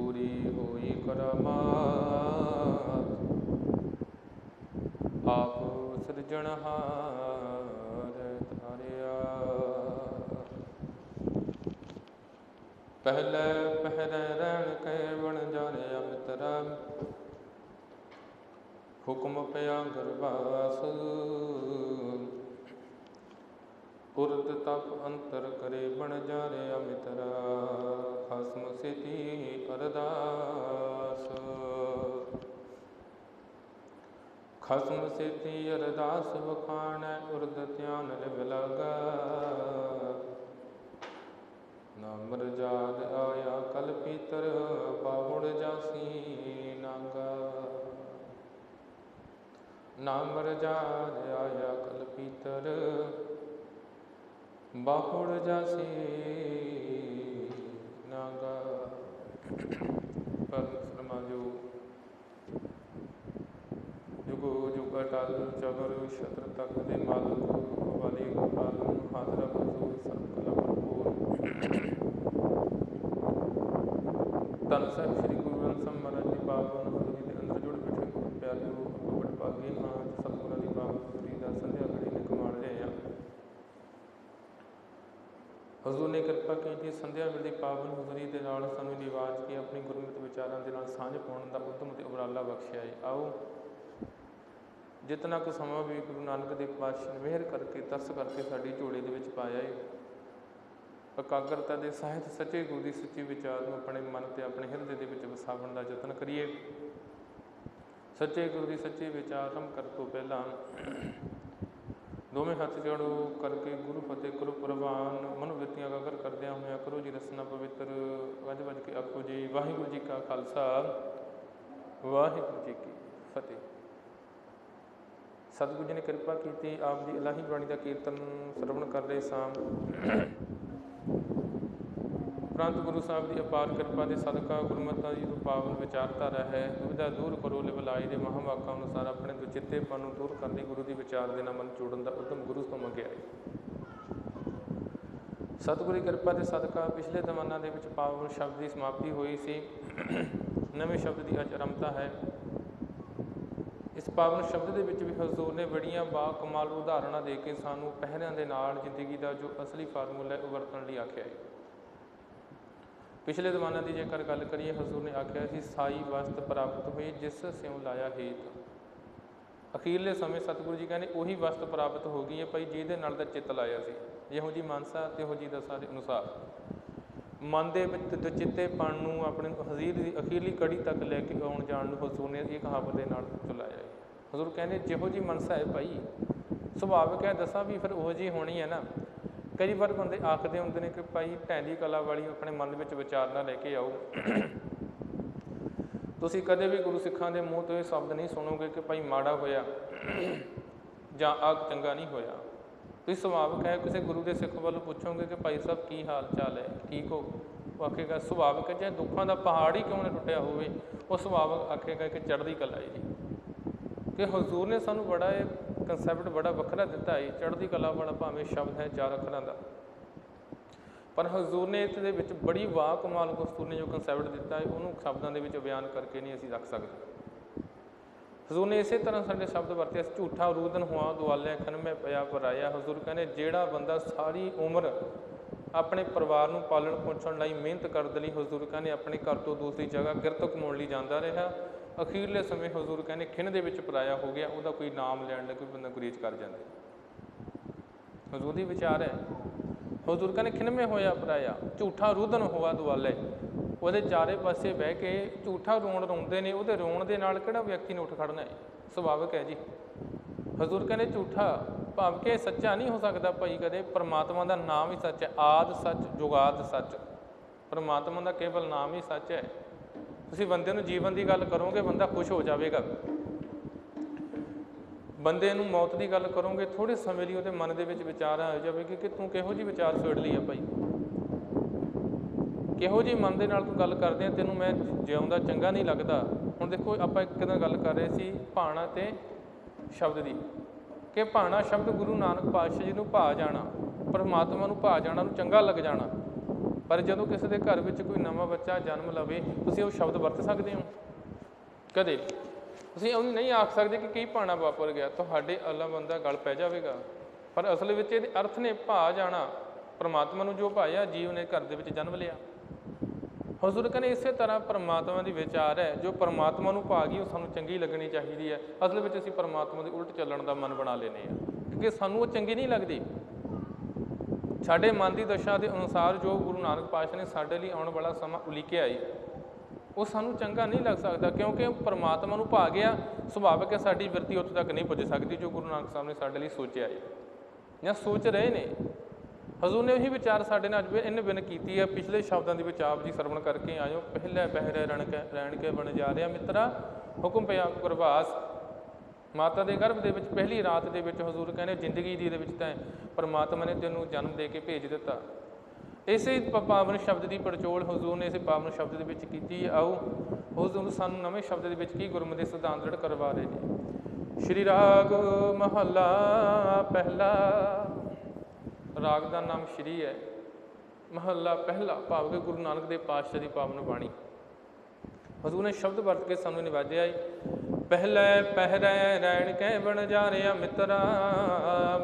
ਪੂਰੀ ਹੋਈ ਕਰਮਾਤ ਆਪ ਸਿਰਜਣਹਾਰ ਧਾਰਿਆ। ਪਹਿਲੇ ਪਹਿਰੇ ਰਹਿਣ ਕੇ ਬਣ ਜਾਣਿਆ ਮਿੱਤਰਾ ਹੁਕਮ ਪਿਆ ਦਰਬਾਸ ਉਰਤ ਤਪ ਅੰਤਰ ਕਰੇ ਬਣ ਜਾਣਿਆ ਮਿੱਤਰਾ ਖਸਮ ਸਿਤੀ ਅਰਦਾਸ ਖਸਮ ਸਿਤੀ ਅਰਦਾਸ ਵਖਾਣੈ ਉਰਦ ਧਿਆਨ ਲਿਵ ਲਗਾ ਨਾਮਰ ਜਾਦ ਆਇਆ ਕਲ ਪੀਤਰ ਬਾਹੁੜ ਜਾਸੀ ਨਾਗਾ ਨਾਮਰ ਜਾਦ ਆਇਆ ਕਲ ਪੀਤਰ ਬਾਹੁੜ ਜਾਸੀ ਪਰਮ ਸਮਾਜੋ ਜੁਗੋ ਜੁਗ ਅਟਲ ਚਗਰ ਸ਼ਤਰ ਤੱਕ ਦੇ ਮਾਲਕ ਵਾਲੀ ਗੋਪਾਲ ਹਾਜ਼ਰ ਬਜ਼ੂਰ ਸਰਕਲ ਭਰਪੂਰ ਤਨ ਸਾਹਿਬ ਸ੍ਰੀ ਗੁਰੂ ਗ੍ਰੰਥ ਸਾਹਿਬ ਮਹਾਰਾਜ ਦੀ ਪਾਵਨ ਹਜ਼ੂਰੀ ਦੇ ਅੰਦਰ ਜੁੜ ਬੈਠੇ ਗੁਰੂ ਪਿਆਰਿਓ ਆਪਾਂ ਬੜ ਭਾਗੀ ਹਾਂ ਅੱਜ ਸਤਿਗੁਰਾਂ ਦੀ ਪਾਵਨ ਹਜ਼ੂਰੀ ਦਾ ਸੰਧਿਆ ਘੜੀ ਨੇ ਕਮਾਣ ਰਹੇ ਆ ਹਜ਼ੂਰ ਨੇ ਕਿਰਪਾ ਕੀਤੀ ਸੰਧਿਆ ਵੇਲੇ ਪਾਵਨ ਹਜ਼ੂਰੀ ਦੇ ਨਾਲ ਸਾਨੂੰ ਨਿਵਾਜ ਕੇ ਆਪਣੀ ਗੁਰਮਤਿ ਵਿਚਾਰਾਂ ਦੇ ਨਾਲ ਸਾਂਝ ਪਾਉਣ ਦਾ ਉਦਮ ਤੇ ਉਪਰਾਲਾ ਬਖਸ਼ਿਆ ਹੈ। ਆਓ, ਜਿਤਨਾ ਕੁ ਸਮਾਂ ਵੀ ਗੁਰੂ ਨਾਨਕ ਦੇਵ ਪਾਤਸ਼ਾਹ ਨੇ ਮਿਹਰ ਕਰਕੇ, ਤਰਸ ਕਰਕੇ ਸਾਡੀ ਝੋਲੀ ਦੇ ਵਿੱਚ ਪਾਇਆ ਹੈ, ਇਕਾਗਰਤਾ ਦੇ ਸਾਹਿਤ ਸੱਚੇ ਗੁਰੂ ਦੀ ਸੱਚੀ ਵਿਚਾਰ ਨੂੰ ਆਪਣੇ ਮਨ ਤੇ ਆਪਣੇ ਹਿਰਦੇ ਦੇ ਵਿੱਚ ਵਸਾਵਣ ਦਾ ਯਤਨ ਕਰੀਏ। ਸੱਚੇ ਗੁਰੂ ਦੀ ਸੱਚੀ ਵਿਚਾਰ ਆਰੰਭ ਕਰਨ ਤੋਂ ਪਹਿਲਾਂ। ਦੋਵੇਂ ਹੱਥ ਜੋੜੋ ਕਰਕੇ ਗੁਰੂ ਫਤਿਹ, ਗੁਰੂ ਪ੍ਰਵਾਨ, ਮਨੁ ਵਿਰਤੀਆਂ ਗਗਰ ਕਰਦਿਆਂ ਹੋਇਆ ਕਰੋ ਜੀ, ਰਸਨਾ ਪਵਿੱਤਰ, ਵੱਜ ਵੱਜ ਕੇ ਆਖੋ ਜੀ, ਵਾਹਿਗੁਰੂ ਜੀ ਕਾ ਖਾਲਸਾ, ਵਾਹਿਗੁਰੂ ਜੀ ਕੀ ਫਤਿਹ। ਸਤਿਗੁਰੂ ਜੀ ਨੇ ਕਿਰਪਾ ਕੀਤੀ, ਆਪ ਦੀ ਇਲਾਹੀ ਬਾਣੀ ਦਾ ਕੀਰਤਨ ਸਰਵਣ ਕਰ ਰਹੇ ਸਾਂ। ਉਪਰੰਤ ਗੁਰੂ ਸਾਹਿਬ ਦੀ ਅਪਾਰ ਕਿਰਪਾ ਦੇ ਸਦਕਾ ਗੁਰਮਤਾਂ ਦੀ ਜੋ ਪਾਵਨ ਵਿਚਾਰਧਾਰਾ ਹੈ, ਦੁਵਿਧਾ ਦੂਰ ਕਰੋ ਲਿਵਲਾਈ ਦੇ ਮਹਾਵਾਕਾਂ ਅਨੁਸਾਰ ਆਪਣੇ ਦੁਚਿੱਤੇਪਨ ਨੂੰ ਦੂਰ ਕਰਨ ਲਈ ਗੁਰੂ ਦੀ ਵਿਚਾਰ ਦੇ ਨਾਲ ਮਨ ਜੋੜਨ ਦਾ ਉਦਮ ਗੁਰੂ ਤੋਂ ਮੰਗਿਆ ਹੈ। ਸਤਿਗੁਰੂ ਦੀ ਕਿਰਪਾ ਦੇ ਸਦਕਾ ਪਿਛਲੇ ਜ਼ਮਾਨਾ ਦੇ ਵਿੱਚ ਪਾਵਨ ਸ਼ਬਦ ਦੀ ਸਮਾਪਤੀ ਹੋਈ ਸੀ। ਨਵੇਂ ਸ਼ਬਦ ਦੀ ਅੱਜ ਆਰੰਭਤਾ ਹੈ। ਇਸ ਪਾਵਨ ਸ਼ਬਦ ਦੇ ਵਿੱਚ ਵੀ ਹਜ਼ੂਰ ਨੇ ਬੜੀਆਂ ਬਾ ਕਮਾਲ ਉਦਾਹਰਣਾਂ ਦੇ ਕੇ ਸਾਨੂੰ ਪਹਿਰਿਆਂ ਦੇ ਨਾਲ ਜ਼ਿੰਦਗੀ ਦਾ ਜੋ ਅਸਲੀ ਫਾਰਮੂਲਾ ਹੈ, ਉਹ ਵਰਤਣ ਲਈ ਆਖਿਆ ਹੈ। ਪਿਛਲੇ ਜ਼ਮਾਨੇ ਦੀ ਜੇਕਰ ਗੱਲ ਕਰੀਏ, ਹਜ਼ੂਰ ਨੇ ਆਖਿਆ ਸੀ, ਸਾਈ ਵਸਤ ਪ੍ਰਾਪਤ ਹੋਈ ਜਿਸ ਸਿਉ ਲਾਇਆ ਹੇਤ। ਅਖੀਰਲੇ ਸਮੇਂ ਸਤਿਗੁਰੂ ਜੀ ਕਹਿੰਦੇ, ਉਹੀ ਵਸਤ ਪ੍ਰਾਪਤ ਹੋ ਗਈ ਹੈ ਭਾਈ, ਜਿਹਦੇ ਨਾਲ ਦਾ ਚਿੱਤ ਲਾਇਆ ਸੀ। ਜਿਹੋ ਜੀ ਮਾਨਸਾ ਤੇ ਜੀ ਦਸਾਂ ਦੇ ਅਨੁਸਾਰ। ਮਨ ਦੇ ਵਿੱਚ ਦੁਚਿੱਤੇਪਣ ਨੂੰ ਆਪਣੇ ਹਜ਼ੀਰ ਦੀ ਅਖੀਰਲੀ ਕੜੀ ਤੱਕ ਲੈ ਕੇ ਆਉਣ ਜਾਣ ਨੂੰ ਹਜ਼ੂਰ ਨੇ ਇਹ ਕਹਾਵਤ ਦੇ ਨਾਲ ਚਲਾਇਆ ਹੈ। ਹਜ਼ੂਰ ਕਹਿੰਦੇ, ਜਿਹੋ ਜੀ ਮਨਸਾ ਹੈ ਭਾਈ, ਸੁਭਾਵਿਕ ਹੈ, ਦਸਾਂ ਵੀ ਫਿਰ ਉਹ ਜੀ ਹੋਣੀ ਹੈ ਨਾ। ਕਈ ਵਾਰ ਬੰਦੇ ਆਖਦੇ ਹੁੰਦੇ ਨੇ ਕਿ ਭਾਈ ਢੈਂਦੀ ਕਲਾ ਵਾਲੀ ਆਪਣੇ ਮਨ ਵਿੱਚ ਵਿਚਾਰ ਨਾ ਲੈ ਕੇ ਆਓ। ਤੁਸੀਂ ਕਦੇ ਵੀ ਗੁਰੂ ਸਿੱਖਾਂ ਦੇ ਮੂੰਹ ਤੋਂ ਇਹ ਸ਼ਬਦ ਨਹੀਂ ਸੁਣੋਗੇ ਕਿ ਭਾਈ ਮਾੜਾ ਹੋਇਆ ਜਾਂ ਆਗ ਚੰਗਾ ਨਹੀਂ ਹੋਇਆ। ਤੁਸੀਂ ਸੁਭਾਵਿਕ ਹੈ ਕਿਸੇ ਗੁਰੂ ਦੇ ਸਿੱਖ ਵੱਲੋਂ ਪੁੱਛੋਗੇ ਕਿ ਭਾਈ ਸਾਹਿਬ ਕੀ ਹਾਲ ਚਾਲ ਹੈ, ਠੀਕ ਹੋ? ਉਹ ਆਖੇਗਾ, ਸੁਭਾਵਿਕ ਹੈ, ਚਾਹੇ ਦੁੱਖਾਂ ਦਾ ਪਹਾੜ ਹੀ ਕਿਉਂ ਨਾ ਟੁੱਟਿਆ ਹੋਵੇ, ਉਹ ਸੁਭਾਵਿਕ ਆਖੇਗਾ ਕਿ ਚੜ੍ਹਦੀ ਕਲਾ ਹੈ ਜੀ ਕਿ ਹਜ਼ੂਰ ਨੇ ਸਾਨੂੰ ਬੜਾ ਇਹ ਕਨਸੈਪਟ ਬੜਾ ਵੱਖਰਾ ਦਿੱਤਾ ਹੈ। ਚੜ੍ਹਦੀ ਕਲਾ ਵਾਲਾ ਭਾਵੇਂ ਸ਼ਬਦ ਹੈ ਚਾਰ ਅੱਖਰਾਂ ਦਾ। ਪਰ ਹਜ਼ੂਰ ਨੇ ਇਸ ਦੇ ਵਿੱਚ ਬੜੀ ਵਾਹ ਕਮਾਲ ਗੁਸਤੂਰ ਨੇ ਜੋ ਕਨਸੈਪਟ ਦਿੱਤਾ ਹੈ, ਉਹਨੂੰ ਸ਼ਬਦਾਂ ਦੇ ਵਿੱਚ ਬਿਆਨ ਕਰਕੇ ਨਹੀਂ ਅਸੀਂ ਰੱਖ ਸਕਦੇ। ਹਜ਼ੂਰ ਨੇ ਇਸੇ ਤਰ੍ਹਾਂ ਸਾਡੇ ਸ਼ਬਦ ਵਰਤੇ। ਝੂਠਾ ਰੂਦਨ ਹੁਆ, ਦੁਆਲੇ ਖਨ ਮੈਂ ਪਿਆ ਪਰਾਇਆ ਹਜ਼ੂਰ ਕਹਿੰਦੇ, ਜਿਹੜਾ ਬੰਦਾ ਸਾਰੀ ਉਮਰ ਆਪਣੇ ਪਰਿਵਾਰ ਨੂੰ ਪਾਲਣ ਪੋਸ਼ਣ ਲਈ ਮਿਹਨਤ ਕਰਦੇ ਲਈ ਹਜ਼ੂਰ ਕਹਿੰਦੇ, ਆਪਣੇ ਘਰ ਤੋਂ ਦੂਸਰੀ ਜਗ੍ਹਾ ਕਿਰਤ ਕਮਾਉਣ ਲਈ ਜਾਂਦਾ ਰਿਹਾ ਅਖੀਰਲੇ ਸਮੇਂ ਹਜ਼ੂਰ ਕਹਿੰਦੇ ਖਿੰਨ ਦੇ ਵਿੱਚ ਪਰਾਇਆ ਹੋ ਗਿਆ, ਉਹਦਾ ਕੋਈ ਨਾਮ ਲੈਣ ਲਈ ਕੋਈ ਬੰਦਾ ਗੁਰੇਜ ਕਰ ਜਾਂਦਾ ਹਜ਼ੂਰ ਦੀ ਵਿਚਾਰ ਹੈ, ਹਜ਼ੂਰ ਕਹਿੰਦੇ ਖਿੰਨਵੇਂ ਹੋਇਆ ਪਰਾਇਆ, ਝੂਠਾ ਰੂਦਨ ਹੋਆ ਦੁਆਲੇ। ਉਹਦੇ ਚਾਰੇ ਪਾਸੇ ਬਹਿ ਕੇ ਝੂਠਾ ਰੋਣ ਰੋਂਦੇ ਨੇ, ਉਹਦੇ ਰੋਣ ਦੇ ਨਾਲ ਕਿਹੜਾ ਵਿਅਕਤੀ ਨੇ ਉੱਠ ਖੜਨਾ ਹੈ? ਸੁਭਾਵਿਕ ਹੈ ਜੀ। ਹਜ਼ੂਰ ਕਹਿੰਦੇ ਝੂਠਾ, ਭਾਵ ਕਿ ਸੱਚਾ ਨਹੀਂ ਹੋ ਸਕਦਾ ਭਾਈ ਕਦੇ, ਪਰਮਾਤਮਾ ਦਾ ਨਾਮ ਹੀ ਸੱਚ ਹੈ, ਆਦ ਸੱਚ, ਜੁਗਾਦ ਸੱਚ। ਪਰਮਾਤਮਾ ਦਾ ਕੇਵਲ ਨਾਮ ਹੀ ਸੱਚ ਹੈ। ਤੁਸੀਂ ਬੰਦੇ ਨੂੰ ਜੀਵਨ ਦੀ ਗੱਲ ਕਰੋਗੇ, ਬੰਦਾ ਖੁਸ਼ ਹੋ ਜਾਵੇਗਾ। ਬੰਦੇ ਨੂੰ ਮੌਤ ਦੀ ਗੱਲ ਕਰੋਗੇ ਥੋੜੇ ਸਮੇਂ ਲਈ ਉਹਦੇ ਮਨ ਦੇ ਵਿੱਚ ਵਿਚਾਰ ਆ ਜਾਵੇਗੀ ਕਿ ਤੂੰ ਕਿਹੋ ਜੀ ਵਿਚਾਰ ਛੇੜ ਲਈ ਆ ਭਾਈ। ਕਿਹੋ ਜੀ ਮਨ ਦੇ ਨਾਲ ਤੂੰ ਗੱਲ ਕਰਦੇ ਆ, ਤੈਨੂੰ ਮੈਂ ਜਿਉਂਦਾ ਚੰਗਾ ਨਹੀਂ ਲੱਗਦਾ। ਹੁਣ ਦੇਖੋ, ਆਪਾਂ ਇੱਕ ਦਿਨ ਗੱਲ ਕਰ ਰਹੇ ਸੀ ਭਾਣਾ ਤੇ ਸ਼ਬਦ ਦੀ, ਕਿ ਭਾਣਾ ਸ਼ਬਦ ਗੁਰੂ ਨਾਨਕ ਪਾਤਸ਼ਾਹ ਜੀ ਨੂੰ ਭਾ ਜਾਣਾ, ਪਰਮਾਤਮਾ ਨੂੰ ਭਾ ਜਾਣਾ ਨੂੰ ਚੰਗਾ ਲੱਗ ਜਾਣਾ। ਪਰ ਜਦੋਂ ਕਿਸੇ ਦੇ ਘਰ ਵਿੱਚ ਕੋਈ ਨਵਾਂ ਬੱਚਾ ਜਨਮ ਲਵੇ, ਤੁਸੀਂ ਉਹ ਸ਼ਬਦ ਵਰਤ ਸਕਦੇ ਹੋ? ਕਦੇ? ਤੁਸੀਂ ਉਹਨੂੰ ਨਹੀਂ ਆਖ ਸਕਦੇ ਕਿ ਕੀ ਭਾਣਾ ਵਾਪਰ ਗਿਆ? ਤੁਹਾਡੇ ਅੱਲਾ ਬੰਦਾ ਗਲ ਪੈ ਜਾਵੇਗਾ। ਪਰ ਅਸਲ ਵਿੱਚ ਇਹਦੇ ਅਰਥ ਨੇ ਭਾ ਜਾਣਾ। ਪਰਮਾਤਮਾ ਨੂੰ ਜੋ ਭਾਇਆ ਜੀਵ ਨੇ ਘਰ ਦੇ ਵਿੱਚ ਜਨਮ ਲਿਆ। ਹਜ਼ੂਰ ਕਹਿੰਦੇ, ਇਸੇ ਤਰ੍ਹਾਂ ਪਰਮਾਤਮਾ ਦੀ ਵਿਚਾਰ ਹੈ। ਜੋ ਪਰਮਾਤਮਾ ਨੂੰ ਭਾਗੀ ਉਹ ਸਾਨੂੰ ਚੰਗੀ ਲੱਗਣੀ ਚਾਹੀਦੀ ਹੈ। ਅਸਲ ਵਿੱਚ ਅਸੀਂ ਪਰਮਾਤਮਾ ਦੇ ਉਲਟ ਚੱਲਣ ਦਾ ਮਨ ਬਣਾ ਲੈਨੇ ਆ ਕਿਉਂਕਿ ਸਾਨੂੰ ਉਹ ਚੰਗੀ ਨਹੀਂ ਲੱਗਦੀ। ਸਾਡੇ ਮਨ ਦੀ ਦਸ਼ਾ ਦੇ ਅਨੁਸਾਰ ਜੋ ਗੁਰੂ ਨਾਨਕ ਪਾਤਸ਼ਾਹ ਨੇ ਸਾਡੇ ਲਈ ਆਉਣ ਵਾਲਾ ਸਮਾਂ ਉਲੀਕਿਆ ਹੈ ਉਹ ਸਾਨੂੰ ਚੰਗਾ ਨਹੀਂ ਲੱਗ ਸਕਦਾ ਕਿਉਂਕਿ ਪਰਮਾਤਮਾ ਨੂੰ ਭਾ ਗਿਆ, ਸੁਭਾਵਿਕ ਹੈ ਸਾਡੀ ਬਿਰਤੀ ਉੱਥੇ ਤੱਕ ਨਹੀਂ ਪੁੱਜ ਸਕਦੀ ਜੋ ਗੁਰੂ ਨਾਨਕ ਸਾਹਿਬ ਨੇ ਸਾਡੇ ਲਈ ਸੋਚਿਆ ਹੈ ਜਾਂ ਸੋਚ ਰਹੇ ਨੇ। ਹਜ਼ੂਰ ਨੇ ਉਹੀ ਵਿਚਾਰ ਸਾਡੇ ਨਾਲ ਅੱਜ ਵੀ ਇਹਨੇ ਬਿਨ ਕੀਤੀ ਹੈ। ਪਿਛਲੇ ਸ਼ਬਦਾਂ ਦੇ ਵਿੱਚ ਆਪ ਜੀ ਸਰਵਣ ਕਰਕੇ ਆਇਓ। ਪਹਿਲੇ ਪਹਿਰੇ ਰਣ ਕੇ ਰਹਿਣ ਕੇ ਬਣ ਜਾ ਰਿਹਾ ਮਿੱਤਰਾ, ਹੁਕਮ ਪਿਆ ਗੁਰਬਾਸ ਮਾਤਾ ਦੇ ਗਰਭ ਦੇ ਵਿੱਚ ਪਹਿਲੀ ਰਾਤ ਦੇ ਵਿੱਚ ਹਜ਼ੂਰ ਕਹਿੰਦੇ, ਜ਼ਿੰਦਗੀ ਦੀ ਦੇ ਵਿੱਚ ਤਾਂ ਪਰਮਾਤਮਾ ਨੇ ਤੈਨੂੰ ਜਨਮ ਦੇ ਕੇ ਭੇਜ ਦਿੱਤਾ। ਇਸੇ ਪਾਵਨ ਸ਼ਬਦ ਦੀ ਪੜਚੋਲ ਹਜ਼ੂਰ ਨੇ ਇਸੇ ਪਾਵਨ ਸ਼ਬਦ ਦੇ ਵਿੱਚ ਕੀਤੀ। ਆਓ, ਹਜ਼ੂਰ ਸਾਨੂੰ ਨਵੇਂ ਸ਼ਬਦ ਦੇ ਵਿੱਚ ਕੀ ਗੁਰਮਤਿ ਸਿਧਾਂਤ ਦ੍ਰਿੜ ਕਰਵਾ ਰਹੇ ਨੇ? ਸ਼੍ਰੀ ਰਾਗ ਮਹੱਲਾ ਪਹਿਲਾ। ਰਾਗ ਦਾ ਨਾਮ ਸ਼੍ਰੀ ਹੈ। ਮਹੱਲਾ ਪਹਿਲਾ ਭਾਵ ਕਿ ਗੁਰੂ ਨਾਨਕ ਦੇਵ ਪਾਤਸ਼ਾਹ ਦੀ ਪਾਵਨ ਬਾਣੀ। ਹਜ਼ੂਰ ਨੇ ਸ਼ਬਦ ਵਰਤ ਕੇ ਸਾਨੂੰ ਨਿਵਾਜਿਆ ਹੈ ਪਹਿਲੇ ਪਹਿਰੇ ਰਹਿਣ ਕੇ ਬਣ ਜਾ ਰਿਆ ਮਿੱਤਰਾ,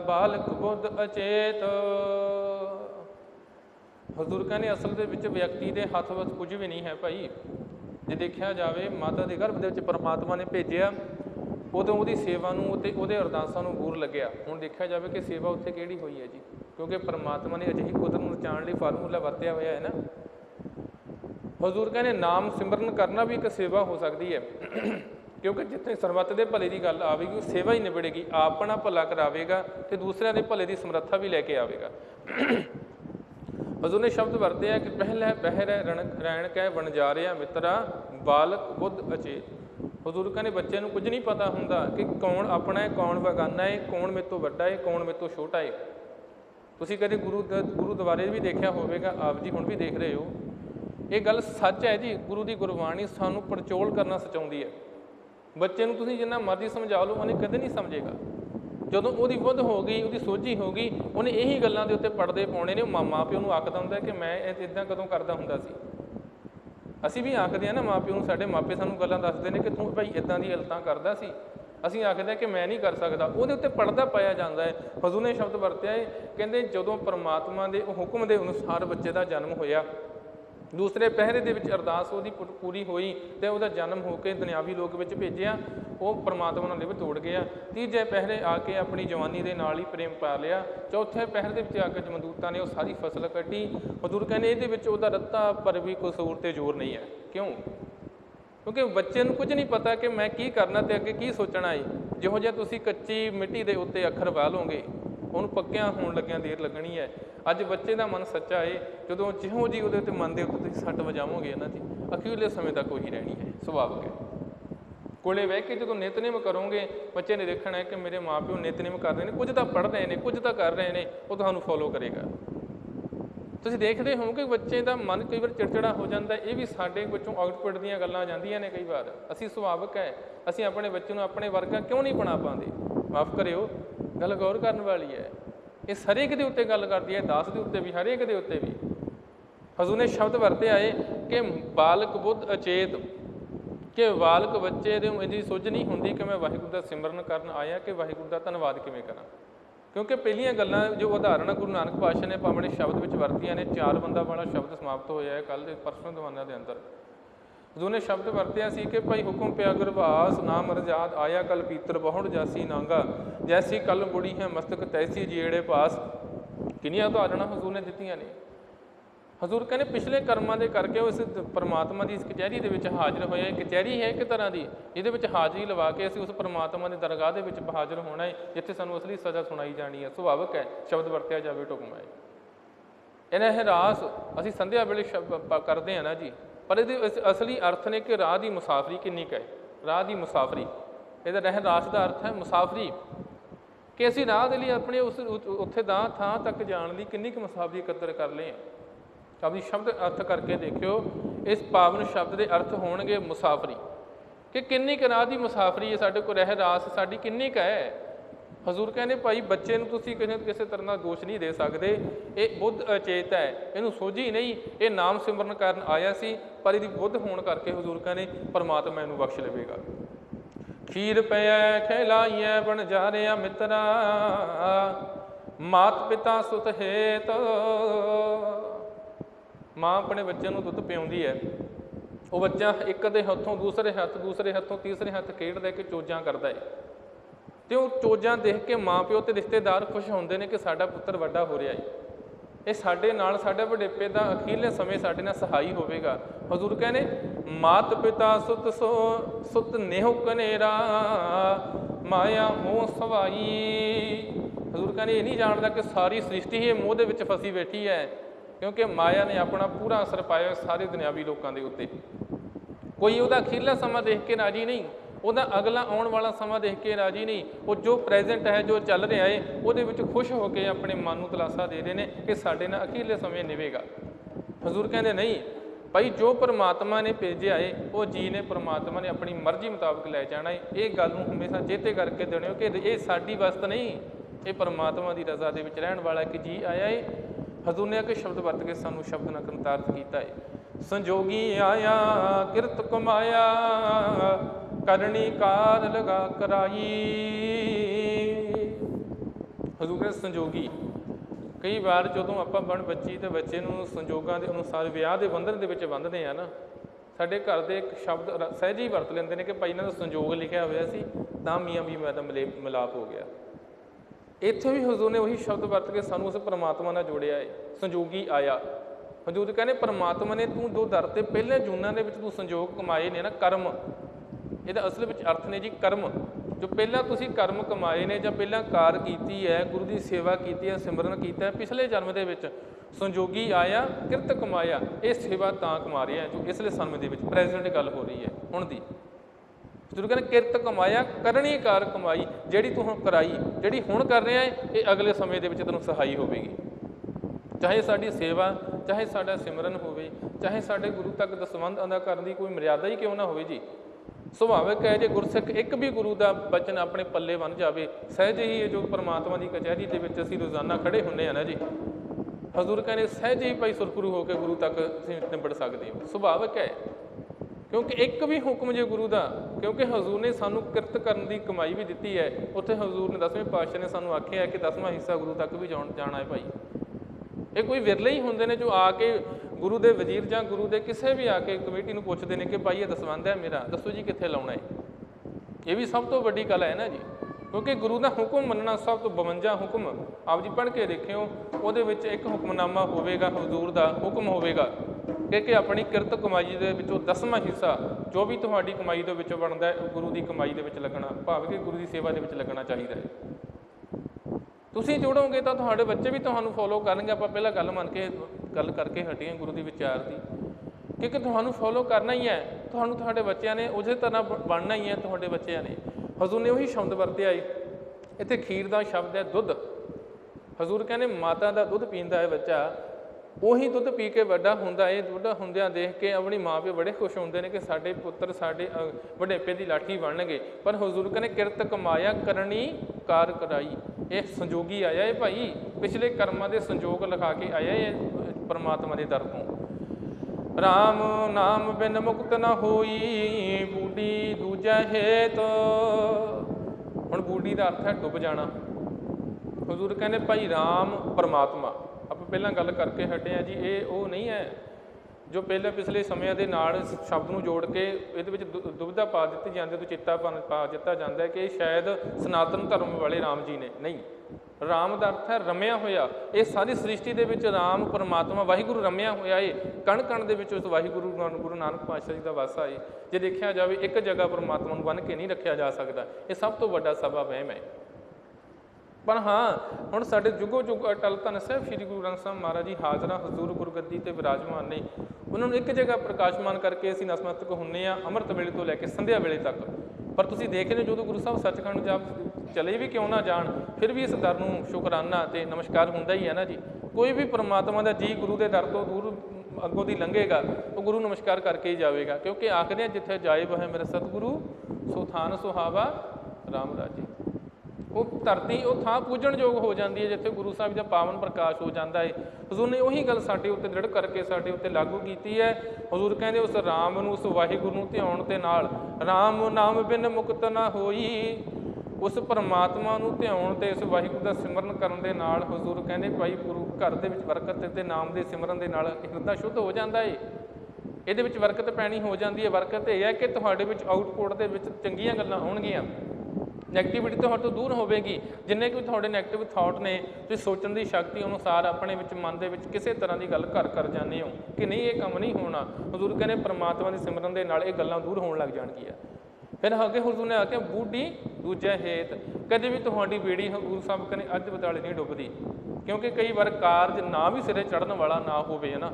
ਬਾਲਕ ਬੁੱਧ ਅਚੇਤ। ਹਜ਼ੂਰ ਕਹਿੰਦੇ ਅਸਲ ਦੇ ਵਿੱਚ ਵਿਅਕਤੀ ਦੇ ਹੱਥ ਵਿੱਚ ਕੁਝ ਵੀ ਨਹੀਂ ਹੈ ਭਾਈ। ਜੇ ਦੇਖਿਆ ਜਾਵੇ, ਮਾਤਾ ਦੇ ਗਰਭ ਦੇ ਵਿੱਚ ਪਰਮਾਤਮਾ ਨੇ ਭੇਜਿਆ, ਉਦੋਂ ਉਹਦੀ ਸੇਵਾ ਨੂੰ ਅਤੇ ਉਹਦੇ ਅਰਦਾਸਾਂ ਨੂੰ ਬੂਰ ਲੱਗਿਆ। ਹੁਣ ਦੇਖਿਆ ਜਾਵੇ ਕਿ ਸੇਵਾ ਉੱਥੇ ਕਿਹੜੀ ਹੋਈ ਹੈ ਜੀ? ਕਿਉਂਕਿ ਪਰਮਾਤਮਾ ਨੇ ਅਜਿਹੀ ਕੁਦਰਤ ਨੂੰ ਰਚਾਉਣ ਲਈ ਫਾਰਮੂਲਾ ਵਰਤਿਆ ਹੋਇਆ ਹੈ ਨਾ। ਹਜ਼ੂਰ ਕਹਿੰਦੇ ਨਾਮ ਸਿਮਰਨ ਕਰਨਾ ਵੀ ਇੱਕ ਸੇਵਾ ਹੋ ਸਕਦੀ ਹੈ। ਕਿਉਂਕਿ ਜਿੱਥੇ ਸਰਬੱਤ ਦੇ ਭਲੇ ਦੀ ਗੱਲ ਆਵੇਗੀ, ਉਹ ਸੇਵਾ ਹੀ ਨਿਬੜੇਗੀ, ਆਪਣਾ ਭਲਾ ਕਰਾਵੇਗਾ ਤੇ ਦੂਸਰਿਆਂ ਦੇ ਭਲੇ ਦੀ ਸਮਰੱਥਾ ਵੀ ਲੈ ਕੇ ਆਵੇਗਾ। ਹਜ਼ੂਰ ਨੇ ਸ਼ਬਦ ਵਰਤੇ ਆ ਕਿ ਪਹਿਲੇ ਪਹਿਰੇ ਰਣ ਰਹਿਣ ਕਹਿ ਵਣਜਾਰਿਆ ਜਾ ਮਿੱਤਰਾ, ਬਾਲਕ ਬੁੱਧ ਅਚੇਤ। ਹਜ਼ੂਰ ਕਹਿੰਦੇ ਬੱਚੇ ਨੂੰ ਕੁਝ ਨਹੀਂ ਪਤਾ ਹੁੰਦਾ ਕਿ ਕੌਣ ਆਪਣਾ ਹੈ, ਕੌਣ ਵਗਾਨਾ ਹੈ, ਕੌਣ ਮੇਰੇ ਤੋਂ ਵੱਡਾ ਹੈ, ਕੌਣ ਮੇਰੇ ਤੋਂ ਛੋਟਾ ਹੈ। ਤੁਸੀਂ ਕਦੇ ਗੁਰੂ ਦ- ਗੁਰੂ ਦੁਆਰੇ ਵੀ ਦੇਖਿਆ ਹੋਵੇਗਾ, ਆਪ ਜੀ ਹੁਣ ਵੀ ਦੇਖ ਰਹੇ ਹੋ। ਇਹ ਗੱਲ ਸੱਚ ਹੈ ਜੀ, ਗੁਰੂ ਦੀ ਗੁਰਬਾਣੀ ਸਾਨੂੰ ਪਰਚੋਲ ਕਰਨਾ ਸਚਾਉਂਦੀ ਹੈ। ਬੱਚੇ ਨੂੰ ਤੁਸੀਂ ਜਿੰਨਾ ਮਰਜ਼ੀ ਸਮਝਾ ਲਓ, ਉਹਨੇ ਕਦੇ ਨਹੀਂ ਸਮਝੇਗਾ। ਜਦੋਂ ਉਹਦੀ ਬੁੱਧ ਹੋ ਗਈ, ਉਹਦੀ ਸੋਝੀ ਹੋ ਗਈ, ਉਹਨੇ ਇਹੀ ਗੱਲਾਂ ਦੇ ਉੱਤੇ ਪੜਦੇ ਪਾਉਣੇ ਨੇ, ਉਹ ਮਾਂ ਪਿਓ ਨੂੰ ਆਖਦਾ ਹੁੰਦਾ ਕਿ ਮੈਂ ਇਹ ਇਦਾਂ ਕਦੋਂ ਕਰਦਾ ਹੁੰਦਾ ਸੀ। ਅਸੀਂ ਵੀ ਆਖਦੇ ਆ ਨਾ ਮਾਂ ਪਿਓ ਨੂੰ, ਸਾਡੇ ਮਾਪੇ ਸਾਨੂੰ ਗੱਲਾਂ ਦੱਸਦੇ ਨੇ ਕਿ ਤੂੰ ਭਾਈ ਇਦਾਂ ਦੀ ਹਲਤਾਂ ਕਰਦਾ ਸੀ। ਅਸੀਂ ਆਖਦੇ ਹਾਂ ਕਿ ਮੈਂ ਨਹੀਂ ਕਰ ਸਕਦਾ। ਉਹਦੇ ਉੱਤੇ ਪੜਦਾ ਪਾਇਆ ਜਾਂਦਾ ਹੈ। ਹਜ਼ੂਰ ਨੇ ਸ਼ਬਦ ਵਰਤਿਆ ਹੈ, ਕਹਿੰਦੇ ਜਦੋਂ ਪਰਮਾਤਮਾ ਦੇ ਹੁਕਮ ਦੇ ਅਨੁਸਾਰ ਬੱਚੇ ਦਾ ਜਨਮ ਹੋਇਆ ਦੂਸਰੇ ਪਹਿਰੇ ਦੇ ਵਿੱਚ ਅਰਦਾਸ ਉਹਦੀ ਪੁ- ਪੂਰੀ ਹੋਈ ਤੇ ਉਹਦਾ ਜਨਮ ਹੋ ਕੇ ਦੁਨਿਆਵੀ ਲੋਕ ਵਿੱਚ ਭੇਜਿਆ, ਉਹ ਪਰਮਾਤਮਾ ਨਾਲ ਲਿਵ ਤੋੜ ਗਿਆ। ਤੀਜੇ ਪਹਿਰੇ ਆ ਕੇ ਆਪਣੀ ਜਵਾਨੀ ਦੇ ਨਾਲ ਹੀ ਪ੍ਰੇਮ ਪਾ ਲਿਆ। ਚੌਥੇ ਪਹਿਰੇ ਦੇ ਵਿੱਚ ਆ ਕੇ ਜਮਦੂਤਾਂ ਨੇ ਉਹ ਸਾਰੀ ਫਸਲ ਕੱਢੀ। ਹਜ਼ੂਰ ਕਹਿੰਦੇ ਇਹਦੇ ਵਿੱਚ ਉਹਦਾ ਰੱਤਾ ਪਰ ਵੀ ਕਸੂਰ ਤੇ ਜ਼ੋਰ ਨਹੀਂ ਹੈ। ਕਿਉਂ? ਕਿਉਂਕਿ ਬੱਚੇ ਨੂੰ ਕੁਝ ਨਹੀਂ ਪਤਾ ਕਿ ਮੈਂ ਕੀ ਕਰਨਾ ਤੇ ਅੱਗੇ ਕੀ ਸੋਚਣਾ ਹੈ ਜਿਹੋ ਜਿਹਾ ਤੁਸੀਂ ਕੱਚੀ ਮਿੱਟੀ ਦੇ ਉੱਤੇ ਅੱਖਰ ਪਾ ਲਓਗੇ ਉਹਨੂੰ ਪੱਕਿਆਂ ਹੋਣ ਲੱਗਿਆਂ ਦੇਰ ਲੱਗਣੀ ਹੈ। ਅੱਜ ਬੱਚੇ ਦਾ ਮਨ ਸੱਚਾ ਏ, ਜਦੋਂ ਜਿਹੋ ਜੀ ਉਹਦੇ ਉੱਤੇ ਮਨ ਦੇ ਉੱਤੇ ਤੁਸੀਂ ਸੱਟ ਵਜਾਵੋਗੇ ਇਹਨਾਂ ਦੀ ਅਖੀਰਲੇ ਸਮੇਂ ਤੱਕ ਉਹੀ ਰਹਿਣੀ ਹੈ, ਸੁਭਾਵਿਕ ਹੈ। ਕੋਲੇ ਬਹਿ ਕੇ ਜਦੋਂ ਨਿਤਨੇਮ ਕਰੋਗੇ, ਬੱਚੇ ਨੇ ਦੇਖਣਾ ਹੈ ਕਿ ਮੇਰੇ ਮਾਪਿਓ ਨਿਤਨੇਮ ਕਰ ਰਹੇ ਨੇ, ਕੁਝ ਤਾਂ ਪੜ੍ਹ ਰਹੇ ਨੇ, ਕੁਝ ਤਾਂ ਕਰ ਰਹੇ ਨੇ, ਉਹ ਤੁਹਾਨੂੰ ਫੋਲੋ ਕਰੇਗਾ। ਤੁਸੀਂ ਦੇਖਦੇ ਹੋ ਕਿ ਬੱਚੇ ਦਾ ਮਨ ਕਈ ਵਾਰ ਚਿੜਚਿੜਾ ਹੋ ਜਾਂਦਾ ਇਹ ਵੀ ਸਾਡੇ ਵਿੱਚੋਂ ਆਊਟਪੁੱਟ ਦੀਆਂ ਗੱਲਾਂ ਜਾਂਦੀਆਂ ਨੇ ਕਈ ਵਾਰ। ਅਸੀਂ ਸੁਭਾਵਿਕ ਹੈ, ਅਸੀਂ ਆਪਣੇ ਬੱਚੇ ਨੂੰ ਆਪਣੇ ਵਰਗਾ ਕਿਉਂ ਨਹੀਂ ਬਣਾ ਪਾਉਂਦੇ? ਮਾਫ ਕਰਿਓ ਗੱਲ ਗੌਰ ਕਰਨ ਵਾਲੀ ਹੈ। ਇਹ ਹਰੇਕ ਦੇ ਉੱਤੇ ਗੱਲ ਕਰਦੀ ਹੈ, ਦਾਸ ਦੇ ਉੱਤੇ ਵੀ ਹਰੇਕ ਦੇ ਉੱਤੇ ਵੀ। ਹਜ਼ੂਰ ਨੇ ਸ਼ਬਦ ਵਰਤੇ ਆਏ ਕਿ ਬਾਲਕ ਬੁੱਧ ਅਚੇਤ, ਕਿ ਬਾਲਕ ਬੱਚੇ ਦੇ ਇਹਦੀ ਸੁੱਝ ਨਹੀਂ ਹੁੰਦੀ ਕਿ ਮੈਂ ਵਾਹਿਗੁਰੂ ਦਾ ਸਿਮਰਨ ਕਰਨ ਆਇਆ ਕਿ ਵਾਹਿਗੁਰੂ ਦਾ ਧੰਨਵਾਦ ਕਿਵੇਂ ਕਰਾਂ। ਕਿਉਂਕਿ ਪਹਿਲੀਆਂ ਗੱਲਾਂ ਜੋ ਉਦਾਹਰਣ ਗੁਰੂ ਨਾਨਕ ਪਾਤਸ਼ਾਹ ਨੇ ਆਪਣੇ ਸ਼ਬਦ ਵਿੱਚ ਵਰਤੀਆਂ ਨੇ, ਚਾਰ ਬੰਦਾ ਵਾਲਾ ਸ਼ਬਦ ਸਮਾਪਤ ਹੋਇਆ ਹੈ ਕੱਲ ਦੇ ਪਰਸੋਂ ਦੀਵਾਨਾਂ ਦੇ ਅੰਦਰ। ਹਜ਼ੂਰ ਨੇ ਸ਼ਬਦ ਵਰਤਿਆ ਸੀ ਕਿ ਭਾਈ ਹੁਕਮ ਪਿਆ ਗੁਰਵਾਸ ਨਾਮ ਰਜਾਤ ਆਇਆ ਕਲ ਪੀਤਰ ਬਹੁੜ ਜਾਸੀ ਨਾਂਗਾ। ਜੈਸੀ ਕਲ ਬੁੜੀ ਹੈ ਮਸਤਕ, ਤੈਸੀ ਜੀੜੇ ਪਾਸ। ਕਿੰਨੀਆਂ ਉਦਾਹਰਣਾਂ ਹਜ਼ੂਰ ਨੇ ਦਿੱਤੀਆਂ ਨੇ। ਹਜ਼ੂਰ ਕਹਿੰਦੇ ਪਿਛਲੇ ਕਰਮਾਂ ਦੇ ਕਰਕੇ ਉਹ ਇਸ ਪਰਮਾਤਮਾ ਦੀ ਇਸ ਕਚਹਿਰੀ ਦੇ ਵਿੱਚ ਹਾਜ਼ਰ ਹੋਇਆ ਇਹ ਕਚਹਿਰੀ ਹੈ ਇੱਕ ਤਰ੍ਹਾਂ ਦੀ। ਇਹਦੇ ਵਿੱਚ ਹਾਜ਼ਰੀ ਲਵਾ ਕੇ ਅਸੀਂ ਉਸ ਪਰਮਾਤਮਾ ਦੀ ਦਰਗਾਹ ਦੇ ਵਿੱਚ ਹਾਜ਼ਰ ਹੋਣਾ ਹੈ, ਜਿੱਥੇ ਸਾਨੂੰ ਅਸਲੀ ਸਜ਼ਾ ਸੁਣਾਈ ਜਾਣੀ ਹੈ। ਸੁਭਾਵਿਕ ਹੈ, ਸ਼ਬਦ ਵਰਤਿਆ ਜਾਵੇ ਟੁਕਮਾ ਹੈ ਇਹਨਾਂ ਇਹ ਅਸੀਂ ਸੰਧਿਆ ਵੇਲੇ ਸ਼ਬ- ਕਰਦੇ ਆ ਨਾ ਜੀ। ਪਰ ਇਹਦੇ ਇਸ- ਅਸਲੀ ਅਰਥ ਨੇ ਕਿ ਰਾਹ ਦੀ ਮੁਸਾਫਰੀ ਕਿੰਨੀ ਕੁ ਹੈ? ਰਾਹ ਦੀ ਮੁਸਾਫਰੀ। ਇਹਦਾ ਰਹਿ ਰਾਸ ਦਾ ਅਰਥ ਹੈ ਮੁਸਾਫਰੀ। ਕਿ ਅਸੀਂ ਰਾਹ ਦੇ ਲਈ ਆਪਣੇ ਉਸ ਉੱਥੇ ਦਾ ਥਾਂ ਤੱਕ ਜਾਣ ਲਈ ਕਿੰਨੀ ਕੁ ਮੁਸਾਫਰੀ ਇਕੱਤਰ ਕਰ ਲਏ ਹਾਂ। ਆਪਣੀ ਸ਼ਬਦ ਅਰਥ ਕਰਕੇ ਦੇਖਿਓ, ਇਸ ਪਾਵਨ ਸ਼ਬਦ ਦੇ ਅਰਥ ਹੋਣਗੇ ਮੁਸਾਫਰੀ। ਕਿ ਕਿੰਨੀ ਕੁ ਰਾਹ ਦੀ ਮੁਸਾਫਰੀ ਹੈ ਸਾਡੇ ਕੋਲ ਰਹਿ ਰਾਸ ਸਾਡੀ ਕਿੰਨੀ ਕੁ ਹੈ? ਹਜ਼ੂਰ ਕਹਿੰਦੇ, ਭਾਈ, ਬੱਚੇ ਨੂੰ ਤੁਸੀਂ ਕਿਸੇ ਕਿਸੇ ਤਰ੍ਹਾਂ ਦਾ ਦੋਸ਼ ਨਹੀਂ ਦੇ ਸਕਦੇ। ਇਹ ਬੁੱਧ ਅਚੇਤ ਹੈ। ਇਹਨੂੰ ਸੋਝੀ ਨਹੀਂ, ਇਹ ਨਾਮ ਸਿਮਰਨ ਕਰਨ ਆਇਆ ਸੀ। ਪਰ ਇਹਦੀ ਬੁੱਧ ਹੋਣ ਕਰਕੇ ਹਜ਼ੂਰ ਕਹਿੰਦੇ ਪਰਮਾਤਮਾ ਇਹਨੂੰ ਬਖਸ਼ ਲਵੇਗਾ। ਖੀਰ ਪਿਆ ਖਿਲਾਈਐ ਬਣ ਜਾ ਰਿਆ ਮਿੱਤਰਾ, ਮਾਤ ਪਿਤਾ ਸੁਤ ਹੇਤ। ਮਾਂ ਆਪਣੇ ਬੱਚਿਆਂ ਨੂੰ ਦੁੱਧ ਪਿਆਉਂਦੀ ਹੈ ਉਹ ਬੱਚਾ ਇੱਕ ਦੇ ਹੱਥੋਂ ਦੂਸਰੇ ਹੱਥ, ਦੂਸਰੇ ਹੱਥੋਂ ਤੀਸਰੇ ਹੱਥ ਖੇਡਦਾ ਕਿ ਚੋਜਾਂ ਕਰਦਾ ਹੈ ਤੇ ਉਹ ਚੋਜਾਂ ਦੇਖ ਕੇ ਮਾਂ ਪਿਓ ਤੇ ਰਿਸ਼ਤੇਦਾਰ ਖੁਸ਼ ਹੁੰਦੇ ਨੇ ਕਿ ਸਾਡਾ ਪੁੱਤਰ ਵੱਡਾ ਹੋ ਰਿਹਾ ਹੈ ਇਹ ਸਾਡੇ ਨਾਲ ਸਾਡੇ ਵਡੇਪੇ ਦਾ ਅਖੀਰਲੇ ਸਮੇਂ ਸਾਡੇ ਨਾਲ ਸਹਾਈ ਹੋਵੇਗਾ। ਹਜ਼ੂਰ ਕਹਿੰਦੇ, ਮਾਤ ਪਿਤਾ ਸੁਤ ਸੋ ਸੁਤ ਨੇਹੁ ਕਨੇਰਾ, ਮਾਇਆ ਮੋਹ ਸਵਾਈ। ਹਜ਼ੂਰ ਕਹਿੰਦੇ, ਇਹ ਨਹੀਂ ਜਾਣਦਾ ਕਿ ਸਾਰੀ ਸ੍ਰਿਸ਼ਟੀ ਹੀ ਮੋਹ ਦੇ ਵਿੱਚ ਫਸੀ ਬੈਠੀ ਹੈ, ਕਿਉਂਕਿ ਮਾਇਆ ਨੇ ਆਪਣਾ ਪੂਰਾ ਅਸਰ ਪਾਇਆ ਸਾਰੇ ਦੁਨਿਆਵੀ ਲੋਕਾਂ ਦੇ ਉੱਤੇ। ਕੋਈ ਉਹਦਾ ਅਖੀਰਲਾ ਸਮਾਂ ਦੇਖ ਕੇ ਰਾਜੀ ਨਹੀਂ। ਉਹਦਾ ਅਗਲਾ ਆਉਣ ਵਾਲਾ ਸਮਾਂ ਦੇਖ ਕੇ ਰਾਜੀ ਨਹੀਂ। ਉਹ ਜੋ ਪ੍ਰੈਜ਼ੈਂਟ ਹੈ, ਜੋ ਚੱਲ ਰਿਹਾ ਹੈ, ਉਹਦੇ ਵਿੱਚ ਖੁਸ਼ ਹੋ ਕੇ ਆਪਣੇ ਮਨ ਨੂੰ ਤਲਾਸਾ ਦੇ ਰਹੇ ਨੇ ਕਿ ਸਾਡੇ ਨਾਲ ਅਕੀਲੇ ਸਮੇਂ ਨਿਵੇਗਾ। ਹਜ਼ੂਰ ਕਹਿੰਦੇ, ਨਹੀਂ, ਭਾਈ, ਜੋ ਪਰਮਾਤਮਾ ਨੇ ਭੇਜਿਆ ਏ, ਉਹ ਜੀ ਨੇ ਪਰਮਾਤਮਾ ਨੇ ਆਪਣੀ ਮਰਜ਼ੀ ਮੁਤਾਬਕ ਲੈ ਜਾਣਾ ਏ। ਇਹ ਗੱਲ ਨੂੰ ਹਮੇਸ਼ਾ ਚੇਤੇ ਕਰਕੇ ਦੇਣਿਓ ਕਿ ਇਹ ਸਾਡੀ ਵਸਤ ਨਹੀਂ। ਇਹ ਪਰਮਾਤਮਾ ਦੀ ਰਜ਼ਾ ਦੇ ਵਿੱਚ ਰਹਿਣ ਵਾਲਾ ਕਿ ਜੀ ਆਇਆ ਏ। ਹਜ਼ੂਰ ਨੇ ਇੱਕ ਸ਼ਬਦ ਵਰਤ ਕੇ ਸਾਨੂੰ ਸ਼ਬਦ ਨਾਲ ਕੰਤਾਰਤ ਕੀਤਾ ਏ। ਸੰਜੋਗੀ ਆਇਆ, ਕਿਰਤ ਕਮਾਇਆ ਕਰਨੀ ਕਾਰ ਲਗਾ ਕਰਾਈ। ਹਜ਼ੂਰ ਸੰਜੋਗੀ, ਕਈ ਵਾਰ ਜਦੋਂ ਆਪਾਂ ਬਣ ਬੱਚੀ ਤੇ ਬੱਚੇ ਨੂੰ ਸੰਜੋਗਾਂ ਦੇ ਅਨੁਸਾਰ ਵਿਆਹ ਦੇ ਬੰਧਨ ਦੇ ਵਿੱਚ ਬੰਨ੍ਹਦੇ ਆ ਨਾ, ਸਾਡੇ ਘਰ ਦੇ ਇੱਕ ਸ਼ਬਦ ਰ- ਸਹਿਜ ਹੀ ਵਰਤ ਲੈਂਦੇ ਨੇ ਕਿ ਭਾਈ ਇਹਨਾਂ ਦਾ ਸੰਜੋਗ ਲਿਖਿਆ ਹੋਇਆ ਸੀ, ਤਾਂ ਮੀਆਂ ਵੀ ਮੈਂ ਤਾਂ ਮਿਲੇ, ਮਿਲਾਪ ਹੋ ਗਿਆ। ਇੱਥੇ ਵੀ ਹਜ਼ੂਰ ਨੇ ਉਹੀ ਸ਼ਬਦ ਵਰਤ ਕੇ ਸਾਨੂੰ ਉਸ ਪਰਮਾਤਮਾ ਨਾਲ ਜੋੜਿਆ ਹੈ ਸੰਜੋਗੀ ਆਇਆ। ਹਜ਼ੂਰ ਕਹਿੰਦੇ, ਪਰਮਾਤਮਾ ਨੇ ਤੂੰ ਦੋ ਦਰ ਤੇ ਪਹਿਲੇ ਜੂਨਾਂ ਦੇ ਵਿੱਚ ਤੂੰ ਸੰਜੋਗ ਕਮਾਏ ਨੇ ਨਾ, ਕਰਮ। ਇਹਦਾ ਅਸਲ ਵਿੱਚ ਅਰਥ ਨੇ ਜੀ ਕਰਮ, ਜੋ ਪਹਿਲਾਂ ਤੁਸੀਂ ਕਰਮ ਕਮਾਏ ਨੇ ਜਾਂ ਪਹਿਲਾਂ ਕਾਰ ਕੀਤੀ ਹੈ, ਗੁਰੂ ਦੀ ਸੇਵਾ ਕੀਤੀ ਹੈ, ਸਿਮਰਨ ਕੀਤਾ ਪਿਛਲੇ ਜਨਮ ਦੇ ਵਿੱਚ ਸੰਜੋਗੀ ਆਇਆ, ਕਿਰਤ ਕਮਾਇਆ, ਇਹ ਸੇਵਾ ਤਾਂ ਕਮਾ ਰਿਹਾ ਹੈ, ਜੋ ਇਸਲੇ ਸਮੇਂ ਦੇ ਵਿੱਚ ਪ੍ਰੈਜ਼ੈਂਟ ਗੱਲ ਹੋ ਰਹੀ ਹੈ, ਹੁਣ ਦੀ। ਜਦੋਂ ਕਹਿੰਦੇ ਕਿਰਤ ਕਮਾਇਆ, ਕਰਨੀ ਕਾਰ ਕਮਾਈ, ਜਿਹੜੀ ਤੂੰ ਹੁਣ ਕਰਾਈ, ਜਿਹੜੀ ਹੁਣ ਕਰ ਰਿਹਾ ਹੈ, ਇਹ ਅਗਲੇ ਸਮੇਂ ਦੇ ਵਿੱਚ ਤੈਨੂੰ ਸਹਾਈ ਹੋਵੇਗੀ। ਚਾਹੇ ਸਾਡੀ ਸੇਵਾ, ਚਾਹੇ ਸਾਡਾ ਸਿਮਰਨ ਹੋਵੇ, ਚਾਹੇ ਸਾਡੇ ਗੁਰੂ ਤੱਕ ਦਾ ਅਦਾ ਕਰਨ ਦੀ ਕੋਈ ਮਰਿਆਦਾ ਹੀ ਕਿਉਂ ਨਾ ਹੋਵੇ ਜੀ ਸੁਭਾਵਿਕ ਹੈ, ਜੇ ਗੁਰਸਿੱਖ ਇੱਕ ਵੀ ਗੁਰੂ ਦਾ ਬਚਨ ਆਪਣੇ ਪੱਲੇ ਬਣ ਜਾਵੇ, ਸਹਿਜ ਹੀ ਇਹ ਜੋ ਪ੍ਰਮਾਤਮਾ ਦੀ ਕਚਹਿਰੀ ਦੇ ਵਿੱਚ ਅਸੀਂ ਰੋਜ਼ਾਨਾ ਖੜੇ ਹੁੰਨੇ ਆ ਨਾ ਜੀ। ਹਜ਼ੂਰ ਕਹਿੰਦੇ, ਸਹਿਜ ਹੀ ਭਾਈ ਸੁਰਖਰੂ ਹੋ ਕੇ ਗੁਰੂ ਤੱਕ ਅਸੀਂ ਨਿਬੜ ਸਕਦੇ ਹਾਂ। ਸੁਭਾਵਿਕ ਹੈ। ਕਿਉਂਕਿ ਇੱਕ ਵੀ ਹੁਕਮ ਜੇ ਗੁਰੂ ਦਾ, ਕਿਉਂਕਿ ਹਜ਼ੂਰ ਨੇ ਸਾਨੂੰ ਕਿਰਤ ਕਰਨ ਦੀ ਕਮਾਈ ਵੀ ਦਿੱਤੀ ਹੈ, ਉੱਥੇ ਹਜ਼ੂਰ ਨੇ ਦਸਵੇਂ ਪਾਤਸ਼ਾਹ ਨੇ ਸਾਨੂੰ ਆਖਿਆ ਹੈ ਕਿ ਦਸਵਾਂ ਹਿੱਸਾ ਗੁਰੂ ਤੱਕ ਵੀ ਜਾਣ ਜਾਣਾ ਹੈ ਭਾਈ। ਇਹ ਕੋਈ ਵਿਰਲੇ ਹੀ ਹੁੰਦੇ ਨੇ ਜੋ ਆ ਕੇ ਗੁਰੂ ਦੇ ਵਜ਼ੀਰ ਜਾਂ ਗੁਰੂ ਦੇ ਕਿਸੇ ਵੀ ਆ ਕੇ ਕਮੇਟੀ ਨੂੰ ਪੁੱਛਦੇ ਨੇ ਕਿ ਭਾਈ ਇਹ ਦਸਵੰਧ ਹੈ ਮੇਰਾ, ਦੱਸੋ ਜੀ ਕਿੱਥੇ ਲਾਉਣਾ ਹੈ? ਇਹ ਵੀ ਸਭ ਤੋਂ ਵੱਡੀ ਗੱਲ ਹੈ ਨਾ ਜੀ। ਕਿਉਂਕਿ ਗੁਰੂ ਦਾ ਹੁਕਮ ਮੰਨਣਾ ਸਭ ਤੋਂ 52 ਹੁਕਮ। ਆਪ ਜੀ ਪੜ੍ਹ ਕੇ ਦੇਖਿਓ, ਉਹਦੇ ਵਿੱਚ ਇੱਕ ਹੁਕਮਨਾਮਾ ਹੋਵੇਗਾ, ਹਜ਼ੂਰ ਦਾ ਹੁਕਮ ਹੋਵੇਗਾ ਕਿ ਕਿ ਆਪਣੀ ਕਿਰਤ ਕਮਾਈ ਦੇ ਵਿੱਚੋਂ ਦਸਵਾਂ ਹਿੱਸਾ ਜੋ ਵੀ ਤੁਹਾਡੀ ਕਮਾਈ ਦੇ ਵਿੱਚੋਂ ਬਣਦਾ ਹੈ, ਉਹ ਗੁਰੂ ਦੀ ਕਮਾਈ ਦੇ ਵਿੱਚ ਲੱਗਣਾ, ਭਾਵ ਕਿ ਗੁਰੂ ਦੀ ਸੇਵਾ ਦੇ ਵਿੱਚ ਲੱਗਣਾ ਚਾਹੀਦਾ ਹੈ। ਤੁਸੀਂ ਜੁੜੋਗੇ ਤਾਂ ਤੁਹਾਡੇ ਬੱਚੇ ਵੀ ਤੁਹਾਨੂੰ ਫੋਲੋ ਕਰਨਗੇ। ਆਪਾਂ ਪਹਿਲਾਂ ਗੱਲ ਮੰਨ ਕੇ ਗੱਲ ਕਰਕੇ ਹਟੀਏ ਗੁਰੂ ਦੀ ਵਿਚਾਰ ਦੀ। ਕਿਉਂਕਿ ਤੁਹਾਨੂੰ ਫੋਲੋ ਕਰਨਾ ਹੀ ਹੈ। ਤੁਹਾਨੂੰ ਤੁਹਾਡੇ ਬੱਚਿਆਂ ਨੇ ਉਸੇ ਤਰ੍ਹਾਂ ਬਣਨਾ ਹੀ ਹੈ ਤੁਹਾਡੇ ਬੱਚਿਆਂ ਨੇ। ਹਜ਼ੂਰ ਨੇ ਉਹੀ ਸ਼ਬਦ ਵਰਤਿਆ ਏ। ਇੱਥੇ ਖੀਰ ਦਾ ਸ਼ਬਦ ਹੈ ਦੁੱਧ। ਹਜ਼ੂਰ ਕਹਿੰਦੇ ਮਾਤਾ ਦਾ ਦੁੱਧ ਪੀਂਦਾ ਹੈ ਬੱਚਾ। ਉਹੀ ਦੁੱਧ ਪੀ ਕੇ ਵੱਡਾ ਹੁੰਦਾ ਏ। ਦੁੱਧ ਹੁੰਦਿਆਂ ਦੇਖ ਕੇ ਆਪਣੀ ਮਾਂ ਪਿਓ ਬੜੇ ਖੁਸ਼ ਹੁੰਦੇ ਨੇ ਕਿ ਸਾਡੇ ਪੁੱਤਰ, ਸਾਡੇ ਵਡੇਪੇ ਦੀ ਲਾਠੀ ਬਣਨਗੇ। ਪਰ ਹਜ਼ੂਰ ਕਹਿੰਦੇ ਕਿਰਤ ਕਮਾਇਆ ਕਰਨੀ ਕਾਰ ਕਰਾਈ। ਇਹ ਸੰਜੋਗੀ ਆਇਆ ਏ ਭਾਈ? ਪਿਛਲੇ ਕਰਮਾਂ ਦੇ ਸੰਜੋਗ ਲਿਖਾ ਕੇ ਆਇਆ ਏ ਪਰਮਾਤਮਾ ਦੇ ਦਰ ਤੋਂ। ਰਾਮ ਨਾਮ ਬਿਨ ਮੁਕਤ ਨਾ ਹੋਈ ਬੂਡੀ ਦੂਜਾ ਹੇਤ। ਹੁਣ ਬੂਢੀ ਦਾ ਅਰਥ ਹੈ ਡੁੱਬ ਜਾਣਾ। ਹਜ਼ੂਰ ਕਹਿੰਦੇ ਭਾਈ ਰਾਮ ਪਰਮਾਤਮਾ। ਆਪਾਂ ਪਹਿਲਾਂ ਗੱਲ ਕਰਕੇ ਹਟੇ ਆ ਜੀ, ਇਹ ਉਹ ਨਹੀਂ ਹੈ। ਜੋ ਪਹਿਲੇ ਪਿਛਲੇ ਸਮਿਆਂ ਦੇ ਨਾਲ ਸ਼ਬਦ ਨੂੰ ਜੋੜ ਕੇ ਇਹਦੇ ਵਿੱਚ ਦੁ- ਦੁਬਿਧਾ ਪਾ ਦਿੱਤੀ ਜਾਂਦੀ ਹੈ ਤੋਂ ਚਿੱਤਾ ਪਾ ਦਿੱਤਾ ਜਾਂਦਾ ਹੈ ਕਿ ਇਹ ਸ਼ਾਇਦ ਸਨਾਤਨ ਧਰਮ ਵਾਲੇ ਰਾਮ ਜੀ ਨੇ। ਨਹੀਂ। ਰਾਮ ਦਾ ਅਰਥ ਹੈ ਰਮਿਆ ਹੋਇਆ। ਇਹ ਸਾਰੀ ਸ੍ਰਿਸ਼ਟੀ ਦੇ ਵਿੱਚ ਰਾਮ, ਪਰਮਾਤਮਾ, ਵਾਹਿਗੁਰੂ ਰਮਿਆ ਹੋਇਆ ਏ। ਕਣ ਕਣ ਦੇ ਵਿੱਚ ਉਸ ਵਾਹਿਗੁਰੂ ਗੁਰੂ ਨਾਨਕ ਪਾਤਸ਼ਾਹ ਜੀ ਦਾ ਵਾਸਾ ਏ। ਜੇ ਦੇਖਿਆ ਜਾਵੇ, ਇੱਕ ਜਗ੍ਹਾ ਪਰਮਾਤਮਾ ਨੂੰ ਬੰਨ ਕੇ ਨਹੀਂ ਰੱਖਿਆ ਜਾ ਸਕਦਾ। ਇਹ ਸਭ ਤੋਂ ਵੱਡਾ ਸਭਾ ਵਹਿਮ ਹੈ। ਪਰ ਹਾਂ, ਹੁਣ ਸਾਡੇ ਜੁਗੋ ਜੁਗ ਅਟਲ ਧੰਨ ਸਾਹਿਬ ਸ੍ਰੀ ਗੁਰੂ ਗ੍ਰੰਥ ਸਾਹਿਬ ਮਹਾਰਾਜ ਜੀ ਹਾਜ਼ਰਾ ਹਜ਼ੂਰ ਗੁਰਗੱਦੀ ਤੇ ਵਿਰਾਜਮਾਨ ਨੇ। ਉਹਨਾਂ ਨੂੰ ਇੱਕ ਜਗ੍ਹਾ ਪ੍ਰਕਾਸ਼ਮਾਨ ਕਰਕੇ ਅਸੀਂ ਨਸਮਸਤਕ ਹੁੰਨੇ ਆ ਅੰਮ੍ਰਿਤ ਵੇਲੇ ਤੋਂ ਲੈ ਕੇ ਸੰਧਿਆ ਵੇਲੇ ਤੱਕ। ਪਰ ਤੁਸੀਂ ਦੇਖ ਰਹੇ ਹੋ, ਜਦੋਂ ਗੁਰੂ ਸਾਹਿਬ ਸੱਚਖੰਡ ਜਾ ਚਲੇ ਵੀ ਕਿਉਂ ਨਾ ਜਾਣ, ਫਿਰ ਵੀ ਇਸ ਦਰ ਨੂੰ ਸ਼ੁਕਰਾਨਾ ਤੇ ਨਮਸਕਾਰ ਹੁੰਦਾ ਹੀ ਹੈ ਨਾ ਜੀ। ਕੋਈ ਵੀ ਪਰਮਾਤਮਾ ਦਾ ਜੀ ਗੁਰੂ ਦੇ ਦਰ ਤੋਂ ਦੂਰ ਅੱਗੋਂ ਦੀ ਲੰਘੇਗਾ, ਉਹ ਗੁਰੂ ਨਮਸਕਾਰ ਕਰਕੇ ਹੀ ਜਾਵੇਗਾ। ਕਿਉਂਕਿ ਆਖਦੇ ਆ, ਜਿੱਥੇ ਜਾਏ ਹੈ ਮੇਰੇ ਸਤਿਗੁਰੂ, ਸੋ ਥਾਨ ਸੁਹਾਵਾ, ਰਾਮ ਰਾਜੇ। ਉਹ ਧਰਤੀ, ਉਹ ਥਾਂ ਪੂਜਣਯੋਗ ਹੋ ਜਾਂਦੀ ਹੈ, ਜਿੱਥੇ ਗੁਰੂ ਸਾਹਿਬ ਦਾ ਪਾਵਨ ਪ੍ਰਕਾਸ਼ ਹੋ ਜਾਂਦਾ ਹੈ। ਹਜ਼ੂਰ ਨੇ ਉਹੀ ਗੱਲ ਸਾਡੇ ਉੱਤੇ ਦ੍ਰਿੜ ਕਰਕੇ ਸਾਡੇ ਉੱਤੇ ਲਾਗੂ ਕੀਤੀ ਹੈ। ਹਜ਼ੂਰ ਕਹਿੰਦੇ ਉਸ ਰਾਮ ਨੂੰ, ਉਸ ਵਾਹਿਗੁਰੂ ਨੂੰ ਧਿਆਉਣ ਦੇ ਨਾਲ, ਰਾਮ, ਨਾਮ ਬਿਨ ਮੁਕਤ ਨਾ ਹੋਈ। ਉਸ ਪਰਮਾਤਮਾ ਨੂੰ ਧਿਆਉਣ ਤੇ ਇਸ ਵਾਹਿਗੁਰੂ ਦਾ ਸਿਮਰਨ ਕਰਨ ਦੇ ਨਾਲ ਹਜ਼ੂਰ ਕਹਿੰਦੇ, ਭਾਈ, ਗੁਰੂ ਘਰ ਦੇ ਵਿੱਚ ਬਰਕਤ ਤੇ ਨਾਮ ਦੇ ਸਿਮਰਨ ਦੇ ਨਾਲ ਹਿਰਦਾ ਸ਼ੁੱਧ ਹੋ ਜਾਂਦਾ ਏ। ਇਹਦੇ ਵਿੱਚ ਬਰਕਤ ਪੈਣੀ ਹੋ ਜਾਂਦੀ ਹੈ। ਬਰਕਤ ਇਹ ਹੈ ਕਿ ਤੁਹਾਡੇ ਵਿੱਚ ਆਊਟਪੁੱਟ ਦੇ ਵਿੱਚ ਚੰਗੀਆਂ ਗੱਲਾਂ ਆਉਣਗੀਆਂ ਨੈਗੇਟਿਵਿਟੀ ਤੁਹਾਡੇ ਤੋਂ ਦੂਰ ਹੋਵੇਗੀ। ਜਿੰਨੇ ਕਿ ਤੁਹਾਡੇ ਨੈਗੇਟਿਵ ਥਾਟ ਨੇ, ਤੁਸੀਂ ਸੋਚਣ ਦੀ ਸ਼ਕਤੀ ਅਨੁਸਾਰ ਆਪਣੇ ਵਿੱਚ ਮਨ ਦੇ ਵਿੱਚ ਕਿਸੇ ਤਰ੍ਹਾਂ ਦੀ ਗੱਲ ਘਰ ਕਰ ਜਾਂਦੇ ਹੋ ਕਿ ਨਹੀਂ, ਇਹ ਕੰਮ ਨਹੀਂ ਹੋਣਾ। ਹਜ਼ੂਰ ਕਹਿੰਦੇ ਪ੍ਰਮਾਤਮਾ ਦੇ ਸਿਮਰਨ ਦੇ ਨਾਲ ਇਹ ਗੱਲਾਂ ਦੂਰ ਹੋਣ ਲੱਗ ਜਾਣਗੀਆਂ। ਫਿਰ ਅੱਗੇ ਹਜ਼ੂਰ ਨੇ ਆਖਿਆ, ਬੂਢੀ, ਦੂਜਾ ਹੇਤ, ਕਦੇ ਵੀ ਤੁਹਾਡੀ ਬੇੜੀ ਹਜ਼ੂਰ ਸਾਹਿਬ ਕਹਿੰਦੇ ਅੱਜ ਬਤਾਲੇ ਨਹੀਂ ਡੁੱਬਦੀ। ਕਿਉਂਕਿ ਕਈ ਵਾਰ ਕਾਰਜ ਨਾ ਵੀ ਸਿਰੇ ਚੜਨ ਵਾਲਾ ਨਾ ਹੋਵੇ, ਹੈ ਨਾ?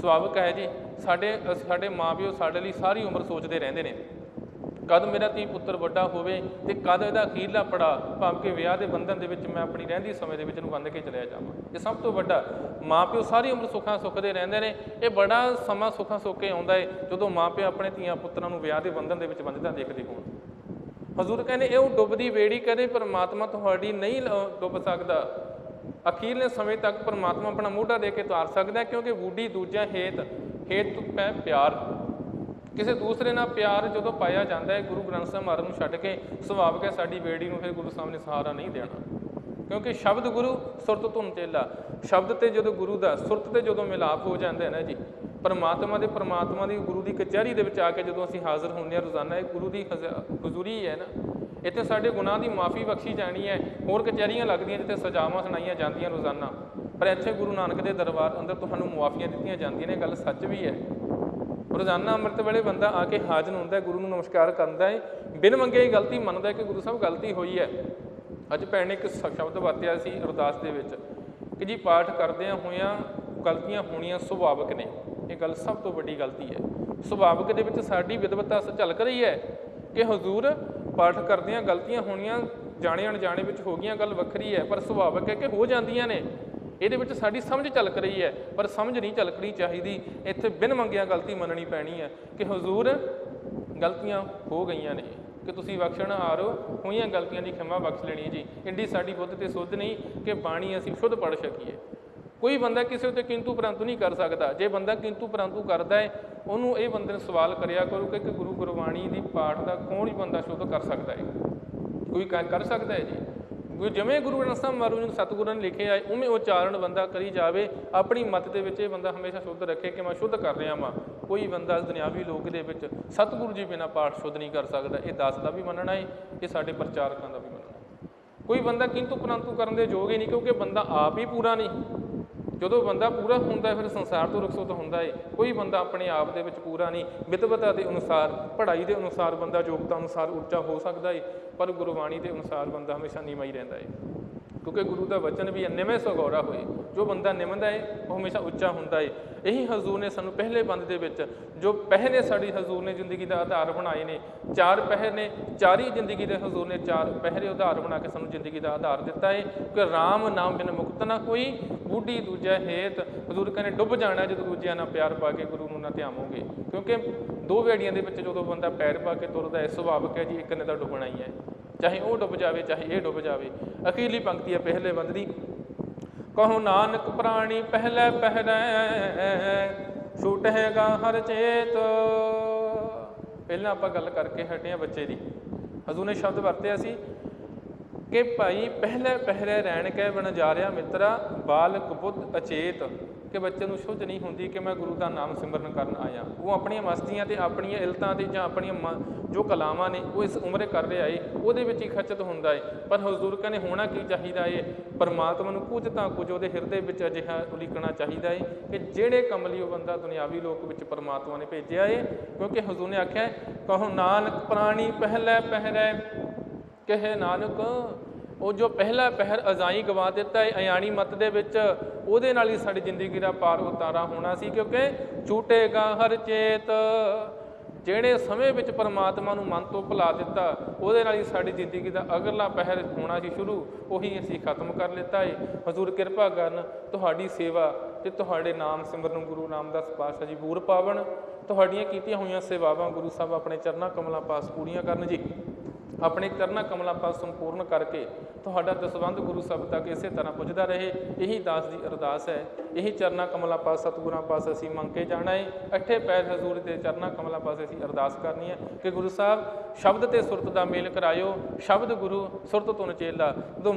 ਸੁਭਾਵਿਕ ਹੈ ਜੀ। ਸਾਡੇ ਅਸ- ਸਾਡੇ ਮਾਪਿਓ ਸਾਡੇ ਲਈ ਸਾਰੀ ਉਮਰ ਸੋਚਦੇ ਰਹਿੰਦੇ ਨੇ। ਕਦ ਮੇਰਾ ਧੀ ਪੁੱਤਰ ਵੱਡਾ ਹੋਵੇ ਤੇ ਕਦ ਇਹਦਾ ਅਖੀਰਲਾ ਪੜਾ ਭਾਵ ਕਿ ਵਿਆਹ ਦੇ ਬੰਧਨ ਦੇ ਵਿੱਚ ਮੈਂ ਆਪਣੀ ਰਹਿੰਦੀ ਸਮੇਂ ਦੇ ਵਿੱਚ ਨੂੰ ਬੰਦ ਕੇ ਚਲਿਆ ਜਾਵਾਂ। ਇਹ ਸਭ ਤੋਂ ਵੱਡਾ, ਮਾਪਿਓ ਸਾਰੀ ਉਮਰ ਸੁੱਖਾਂ ਸੁੱਖਦੇ ਰਹਿੰਦੇ ਨੇ। ਇਹ ਬੜਾ ਸਮਾਂ ਸੁੱਖਾਂ ਸੁੱਖ ਕੇ ਆਉਂਦਾ ਏ, ਜਦੋਂ ਮਾਪਿਓ ਆਪਣੇ ਧੀਆਂ ਪੁੱਤਰਾਂ ਨੂੰ ਵਿਆਹ ਦੇ ਬੰਧਨ ਦੇ ਵਿੱਚ ਬੰਨ੍ਹਦਾ ਦੇਖਦੇ ਹੋਣ। ਹਜ਼ੂਰ ਕਹਿੰਦੇ, ਇਹ ਉਹ ਡੁੱਬਦੀ ਬੇੜੀ ਕਦੇ ਪਰਮਾਤਮਾ ਤੁਹਾਡੀ ਨਹੀਂ ਡੁੱਬ ਸਕਦਾ। ਅਖੀਰਲੇ ਸਮੇਂ ਤੱਕ ਪਰਮਾਤਮਾ ਆਪਣਾ ਮੋਢਾ ਦੇ ਕੇ ਤਾਰ ਸਕਦਾ, ਕਿਉਂਕਿ ਬੂਢੀ ਦੂਜਾ ਹੇਤ ਹੇਤ ਹੈ ਪਿਆਰ ਕਿਸੇ ਦੂਸਰੇ ਨਾਲ ਪਿਆਰ ਜਦੋਂ ਪਾਇਆ ਜਾਂਦਾ ਹੈ, ਗੁਰੂ ਗ੍ਰੰਥ ਸਾਹਿਬ ਮਹਾਰਾਜ ਨੂੰ ਛੱਡ ਕੇ ਸੁਭਾਵਿਕ ਹੈ, ਸਾਡੀ ਬੇੜੀ ਨੂੰ ਫਿਰ ਗੁਰੂ ਸਾਹਿਬ ਨੇ ਸਹਾਰਾ ਨਹੀਂ ਦੇਣਾ। ਕਿਉਂਕਿ ਸ਼ਬਦ ਗੁਰੂ ਸੁਰਤ ਧੁਨ ਚੇਲਾ। ਸ਼ਬਦ ਤੇ ਜਦੋਂ ਗੁਰੂ ਦਾ, ਸੁਰਤ ਤੇ ਜਦੋਂ ਮਿਲਾਪ ਹੋ ਜਾਂਦਾ ਹੈ ਨਾ ਜੀ, ਪਰਮਾਤਮਾ ਦੇ ਪਰਮਾਤਮਾ ਦੀ ਗੁਰੂ ਦੀ ਕਚਹਿਰੀ ਦੇ ਵਿੱਚ ਆ ਕੇ ਜਦੋਂ ਅਸੀਂ ਹਾਜ਼ਰ ਹੁੰਦੇ ਹਾਂ ਰੋਜ਼ਾਨਾ, ਇਹ ਗੁਰੂ ਦੀ ਹਜ਼ਾ- ਹਜ਼ੂਰੀ ਹੈ ਨਾ। ਇੱਥੇ ਸਾਡੇ ਗੁਨਾਹ ਦੀ ਮਾਫੀ ਬਖਸ਼ੀ ਜਾਣੀ ਹੈ, ਹੋਰ ਕਚਹਿਰੀਆਂ ਲੱਗਦੀਆਂ ਜਿੱਥੇ ਸਜ਼ਾਵਾਂ ਸੁਣਾਈਆਂ ਜਾਂਦੀਆਂ ਰੋਜ਼ਾਨਾ। ਪਰ ਇੱਥੇ ਗੁਰੂ ਨਾਨਕ ਦੇ ਦਰਬਾਰ ਅੰਦਰ ਤੁਹਾਨੂੰ ਮੁਆਫੀਆਂ ਦਿੱਤੀਆਂ ਜਾਂਦੀਆਂ ਨੇ, ਇਹ ਗੱਲ ਸੱਚ ਵੀ ਹੈ। ਰੋਜ਼ਾਨਾ ਅੰਮ੍ਰਿਤ ਵੇਲੇ ਬੰਦਾ ਆ ਕੇ ਹਾਜ਼ਰ ਹੁੰਦਾ ਹੈ, ਗੁਰੂ ਨੂੰ ਨਮਸਕਾਰ ਕਰਦਾ ਹੈ। ਬਿਨ ਮੰਗੇ ਹੀ ਗਲਤੀ ਮੰਨਦਾ ਹੈ ਕਿ ਗੁਰੂ ਸਾਹਿਬ ਗਲਤੀ ਹੋਈ ਹੈ। ਅੱਜ ਭੈਣ ਨੇ ਇੱਕ ਸ- ਸ਼ਬਦ ਵਰਤਿਆ ਸੀ ਅਰਦਾਸ ਦੇ ਵਿੱਚ ਕਿ ਜੀ ਪਾਠ ਕਰਦਿਆਂ ਹੋਇਆਂ ਗਲਤੀਆਂ ਹੋਣੀਆਂ ਸੁਭਾਵਿਕ ਨੇ। ਇਹ ਗੱਲ ਸਭ ਤੋਂ ਵੱਡੀ ਗਲਤੀ ਹੈ। ਸੁਭਾਵਿਕ ਦੇ ਵਿੱਚ ਸਾਡੀ ਵਿਦਵਤਾ ਝਲਕ ਰਹੀ ਹੈ ਕਿ ਹਜ਼ੂਰ ਪਾਠ ਕਰਦਿਆਂ ਗਲਤੀਆਂ ਹੋਣੀਆਂ ਜਾਣੇ ਅਣਜਾਣੇ ਵਿੱਚ ਹੋ ਗਈਆਂ, ਗੱਲ ਵੱਖਰੀ ਹੈ, ਪਰ ਸੁਭਾਵਿਕ ਹੈ ਕਿ ਹੋ ਜਾਂਦੀਆਂ ਨੇ। ਇਹਦੇ ਵਿੱਚ ਸਾਡੀ ਸਮਝ ਝਲਕ ਰਹੀ ਹੈ, ਪਰ ਸਮਝ ਨਹੀਂ ਝਲਕਣੀ ਚਾਹੀਦੀ। ਇੱਥੇ ਬਿਨ ਮੰਗਿਆ ਗਲਤੀ ਮੰਨਣੀ ਪੈਣੀ ਹੈ ਕਿ ਹਜ਼ੂਰ ਗਲਤੀਆਂ ਹੋ ਗਈਆਂ ਨੇ। ਕਿ ਤੁਸੀਂ ਬਖਸ਼ਣ ਹਾਰੋ ਹੋਈਆਂ ਗਲਤੀਆਂ ਦੀ ਖਿਮਾ ਬਖਸ਼ ਲੈਣੀ ਹੈ ਜੀ। ਇੰਡੀ ਸਾਡੀ ਬੁੱਧ ਤੇ ਸੁੱਧ ਨਹੀਂ ਕਿ ਬਾਣੀ ਅਸੀਂ ਸ਼ੁੱਧ ਪੜ ਸਕੀਏ। ਕੋਈ ਬੰਦਾ ਕਿਸੇ ਉੱਤੇ ਕਿੰਤੂ ਪਰੰਤੂ ਨਹੀਂ ਕਰ ਸਕਦਾ। ਜੇ ਬੰਦਾ ਕਿੰਤੂ ਪਰੰਤੂ ਕਰਦਾ ਹੈ, ਉਹਨੂੰ ਇਹ ਬੰਦੇ ਨੂੰ ਸਵਾਲ ਕਰਿਆ ਕਰੋ ਕਿ ਗੁਰੂ ਗੁਰਬਾਣੀ ਦੀ ਪਾਠ ਦਾ ਕੌਣ ਹੀ ਬੰਦਾ ਸ਼ੁੱਧ ਕਰ ਸਕਦਾ ਹੈ? ਕੋਈ ਕਰ ਸਕਦਾ ਹੈ ਜੀ? ਜਿਵੇਂ ਗੁਰੂ ਗ੍ਰੰਥ ਸਾਹਿਬ ਮਹਾਰਾਜ ਨੂੰ ਸਤਿਗੁਰਾਂ ਨੇ ਲਿਖਿਆ ਹੈ ਉਵੇਂ ਉਚਾਰਨ ਬੰਦਾ ਕਰੀ ਜਾਵੇ, ਆਪਣੀ ਮਤ ਦੇ ਵਿੱਚ ਇਹ ਬੰਦਾ ਹਮੇਸ਼ਾ ਸ਼ੁੱਧ ਰੱਖੇ ਕਿ ਮੈਂ ਸ਼ੁੱਧ ਕਰ ਰਿਹਾ ਵਾਂ। ਕੋਈ ਬੰਦਾ ਦੁਨਿਆਵੀ ਲੋਕ ਦੇ ਵਿੱਚ ਸਤਿਗੁਰੂ ਜੀ ਬਿਨਾਂ ਪਾਠ ਸ਼ੁੱਧ ਨਹੀਂ ਕਰ ਸਕਦਾ, ਇਹ ਦਾਸ ਦਾ ਵੀ ਮੰਨਣਾ ਹੈ ਇਹ ਸਾਡੇ ਪ੍ਰਚਾਰਕਾਂ ਦਾ ਵੀ ਮੰਨਣਾ ਹੈ ਕੋਈ ਬੰਦਾ ਕਿੰਤੂ ਪਰੰਤੂ ਕਰਨ ਦੇ ਯੋਗ ਹੀ ਨਹੀਂ ਕਿਉਂਕਿ ਬੰਦਾ ਆਪ ਹੀ ਪੂਰਾ ਨਹੀਂ। ਜਦੋਂ ਬੰਦਾ ਪੂਰਾ ਹੁੰਦਾ ਫਿਰ ਸੰਸਾਰ ਤੋਂ ਰੁਖਸਤ ਹੁੰਦਾ ਏ ਕੋਈ ਬੰਦਾ ਆਪਣੇ ਆਪ ਦੇ ਵਿੱਚ ਪੂਰਾ ਨਹੀਂ। ਵਿਦਵਤਾ ਦੇ ਅਨੁਸਾਰ, ਪੜ੍ਹਾਈ ਦੇ ਅਨੁਸਾਰ ਬੰਦਾ ਯੋਗਤਾ ਅਨੁਸਾਰ ਉੱਚਾ ਹੋ ਸਕਦਾ ਏ, ਪਰ ਗੁਰਬਾਣੀ ਦੇ ਅਨੁਸਾਰ ਬੰਦਾ ਹਮੇਸ਼ਾ ਨੀਵਾਂ ਹੀ ਰਹਿੰਦਾ ਏ। ਕਿਉਂਕਿ ਗੁਰੂ ਦਾ ਵਚਨ ਵੀ ਹੈ ਨਿਮੇ ਸਗੌਰਾ ਹੋਏ। ਜੋ ਬੰਦਾ ਨਿਮਦਾ ਹੈ ਉਹ ਹਮੇਸ਼ਾ ਉੱਚਾ ਹੁੰਦਾ ਹੈ ਇਹੀ ਹਜ਼ੂਰ ਨੇ ਸਾਨੂੰ ਪਹਿਲੇ ਬੰਦ ਦੇ ਵਿੱਚ, ਜੋ ਪਹਿਲੇ ਸਾਡੀ ਹਜ਼ੂਰ ਨੇ ਜ਼ਿੰਦਗੀ ਦਾ ਆਧਾਰ ਬਣਾਏ ਨੇ, ਚਾਰ ਪਹਿਰ ਨੇ, ਚਾਰੀ ਜ਼ਿੰਦਗੀ ਦੇ ਹਜ਼ੂਰ ਨੇ, ਚਾਰ ਪਹਿਰੇ ਉਧਾਰ ਬਣਾ ਕੇ ਸਾਨੂੰ ਜ਼ਿੰਦਗੀ ਦਾ ਆਧਾਰ ਦਿੱਤਾ ਹੈ ਕਿ ਰਾਮ ਨਾਮ ਬਿਨ ਮੁਕਤ ਨਾ ਕੋਈ, ਬੁੱਢੀ ਦੂਜਾ ਹੇਤ, ਹਜ਼ੂਰ ਕਹਿੰਦੇ ਡੁੱਬ ਜਾਣਾ ਜਦੋਂ ਦੂਜਿਆਂ ਨਾਲ ਪਿਆਰ ਪਾ ਕੇ ਗੁਰੂ ਨੂੰ ਨਾ ਧਿਆਵੋਗੇ। ਕਿਉਂਕਿ ਦੋ ਵੇੜੀਆਂ ਦੇ ਵਿੱਚ ਜਦੋਂ ਬੰਦਾ ਪੈਰ ਪਾ ਕੇ ਤੁਰਦਾ ਹੈ ਸੁਭਾਵਿਕ ਹੈ ਜੀ, ਇੱਕ ਨੇ ਤਾਂ ਡੁੱਬਣਾ ਹੀ ਹੈ। ਚਾਹੇ ਉਹ ਡੁੱਬ ਜਾਵੇ, ਚਾਹੇ ਇਹ ਡੁੱਬ ਜਾਵੇ। ਅਖੀਰਲੀ ਪੰਕਤੀ ਹੈ ਪਹਿਲੇ ਬੰਦ ਦੀ। ਕਹੋ ਨਾਨਕ ਪ੍ਰਾਣੀ ਪਹਿਲੇ ਪਹਿਰੈ ਛੂਟੇਗਾ ਹਰ ਚੇਤ। ਪਹਿਲਾਂ ਆਪਾਂ ਗੱਲ ਕਰਕੇ ਹਟੇ ਹਾਂ ਬੱਚੇ ਦੀ। ਹਜ਼ੂਰ ਨੇ ਸ਼ਬਦ ਵਰਤਿਆ ਸੀ ਕਿ ਭਾਈ ਪਹਿਲੇ ਪਹਿਰੇ ਰਹਿਣ ਕੇ ਬਣ ਜਾ ਰਿਹਾ ਮਿੱਤਰਾ, ਬਾਲਕ ਬੁੱਧ ਅਚੇਤ। ਕਿ ਬੱਚੇ ਨੂੰ ਸੁਝ ਨਹੀਂ ਹੁੰਦੀ ਕਿ ਮੈਂ ਗੁਰੂ ਦਾ ਨਾਮ ਸਿਮਰਨ ਕਰਨ ਆਇਆ। ਉਹ ਆਪਣੀਆਂ ਮਸਤੀਆਂ ਤੇ ਆਪਣੀਆਂ ਇਲਤਾਂ ਤੇ ਜਾਂ ਆਪਣੀਆਂ ਮ- ਜੋ ਕਲਾਵਾਂ ਨੇ, ਉਹ ਇਸ ਉਮਰੇ ਕਰ ਰਿਹਾ ਏ, ਉਹਦੇ ਵਿੱਚ ਹੀ ਖਚਤ ਹੁੰਦਾ ਏ। ਪਰ ਹਜ਼ੂਰ ਕਹਿੰਦੇ, ਹੋਣਾ ਕੀ ਚਾਹੀਦਾ ਏ? ਪਰਮਾਤਮਾ ਨੂੰ ਕੁਝ ਤਾਂ ਕੁਝ ਉਹਦੇ ਹਿਰਦੇ ਵਿੱਚ ਅਜਿਹਾ ਉਲੀਕਣਾ ਚਾਹੀਦਾ ਏ ਕਿ ਜਿਹੜੇ ਕਮਲੀ ਉਹ ਬੰਦਾ ਦੁਨਿਆਵੀ ਲੋਕ ਵਿੱਚ ਪਰਮਾਤਮਾ ਨੇ ਭੇਜਿਆ ਏ। ਕਿਉਂਕਿ ਹਜ਼ੂਰ ਨੇ ਆਖਿਆ, ਕਹੋ ਨਾਨਕ ਪ੍ਰਾਣੀ ਪਹਿਲੇ ਪਹਿਰੇ, ਕਹੇ ਨਾਨਕ ਉਹ ਜੋ ਪਹਿਲਾ ਪਹਿਰ ਅਜ਼ਾਈ ਗਵਾ ਦਿੱਤਾ ਹੈ ਅਯਾਣੀ ਮਤ ਦੇ ਵਿੱਚ, ਉਹਦੇ ਨਾਲ ਹੀ ਸਾਡੀ ਜ਼ਿੰਦਗੀ ਦਾ ਪਾਰ ਉਤਾਰਾ ਹੋਣਾ ਸੀ, ਕਿਉਂਕਿ ਝੂਟੇਗਾ ਹਰ ਚੇਤ ਜਿਹੜੇ ਸਮੇਂ ਵਿੱਚ ਪਰਮਾਤਮਾ ਨੂੰ ਮਨ ਤੋਂ ਭੁਲਾ ਦਿੱਤਾ, ਉਹਦੇ ਨਾਲ ਹੀ ਸਾਡੀ ਜ਼ਿੰਦਗੀ ਦਾ ਅਗਲਾ ਪਹਿਰ ਹੋਣਾ ਸੀ ਸ਼ੁਰੂ, ਉਹੀ ਅਸੀਂ ਖਤਮ ਕਰ ਲਿੱਤਾ ਹੈ ਹਜ਼ੂਰ ਕਿਰਪਾ ਕਰਨ ਤੁਹਾਡੀ ਸੇਵਾ ਤੇ ਤੁਹਾਡੇ ਨਾਮ ਸਿਮਰਨ ਗੁਰੂ ਰਾਮਦਾਸ ਪਾਤਸ਼ਾਹ ਜੀ ਪੂਰ ਪਾਵਨ ਤੁਹਾਡੀਆਂ ਕੀਤੀਆਂ ਹੋਈਆਂ ਸੇਵਾਵਾਂ ਗੁਰੂ ਸਾਹਿਬ ਆਪਣੇ ਚਰਨਾਂ ਕਮਲਾਂ ਪਾਸ ਪੂਰੀਆਂ ਕਰਨ ਜੀ। ਆਪਣੇ ਕਰਨਾ ਕਮਲਾ ਪਾਸ ਸੰਪੂਰਨ ਕਰਕੇ ਤੁਹਾਡਾ ਦਸਵੰਧ ਗੁਰੂ ਸਭ ਤੱਕ ਇਸੇ ਤਰ੍ਹਾਂ ਪੁੱਜਦਾ ਰਹੇ। ਇਹੀ ਦਾਸ ਦੀ ਅਰਦਾਸ ਹੈ। ਇਹੀ ਚਰਨਾਂ ਕਮਲਾ ਪਾਸ ਸਤਿਗੁਰਾਂ ਪਾਸ ਅਸੀਂ ਮੰਗ ਕੇ ਜਾਣਾ ਹੈ ਅੱਠੇ ਪੈਰ ਹਜ਼ੂਰ ਦੇ ਚਰਨਾਂ ਕਮਲਾਂ ਪਾਸ ਅਸੀਂ ਅਰਦਾਸ ਕਰਨੀ ਹੈ ਕਿ ਗੁਰੂ ਸਾਹਿਬ, ਸ਼ਬਦ ਤੇ ਸੁਰਤ ਦਾ ਮੇਲ ਕਰਾਇਓ। ਸ਼ਬਦ ਗੁਰੂ, ਸੁਰਤ ਤੁਨ ਚੇਲਾ ਜਦੋਂ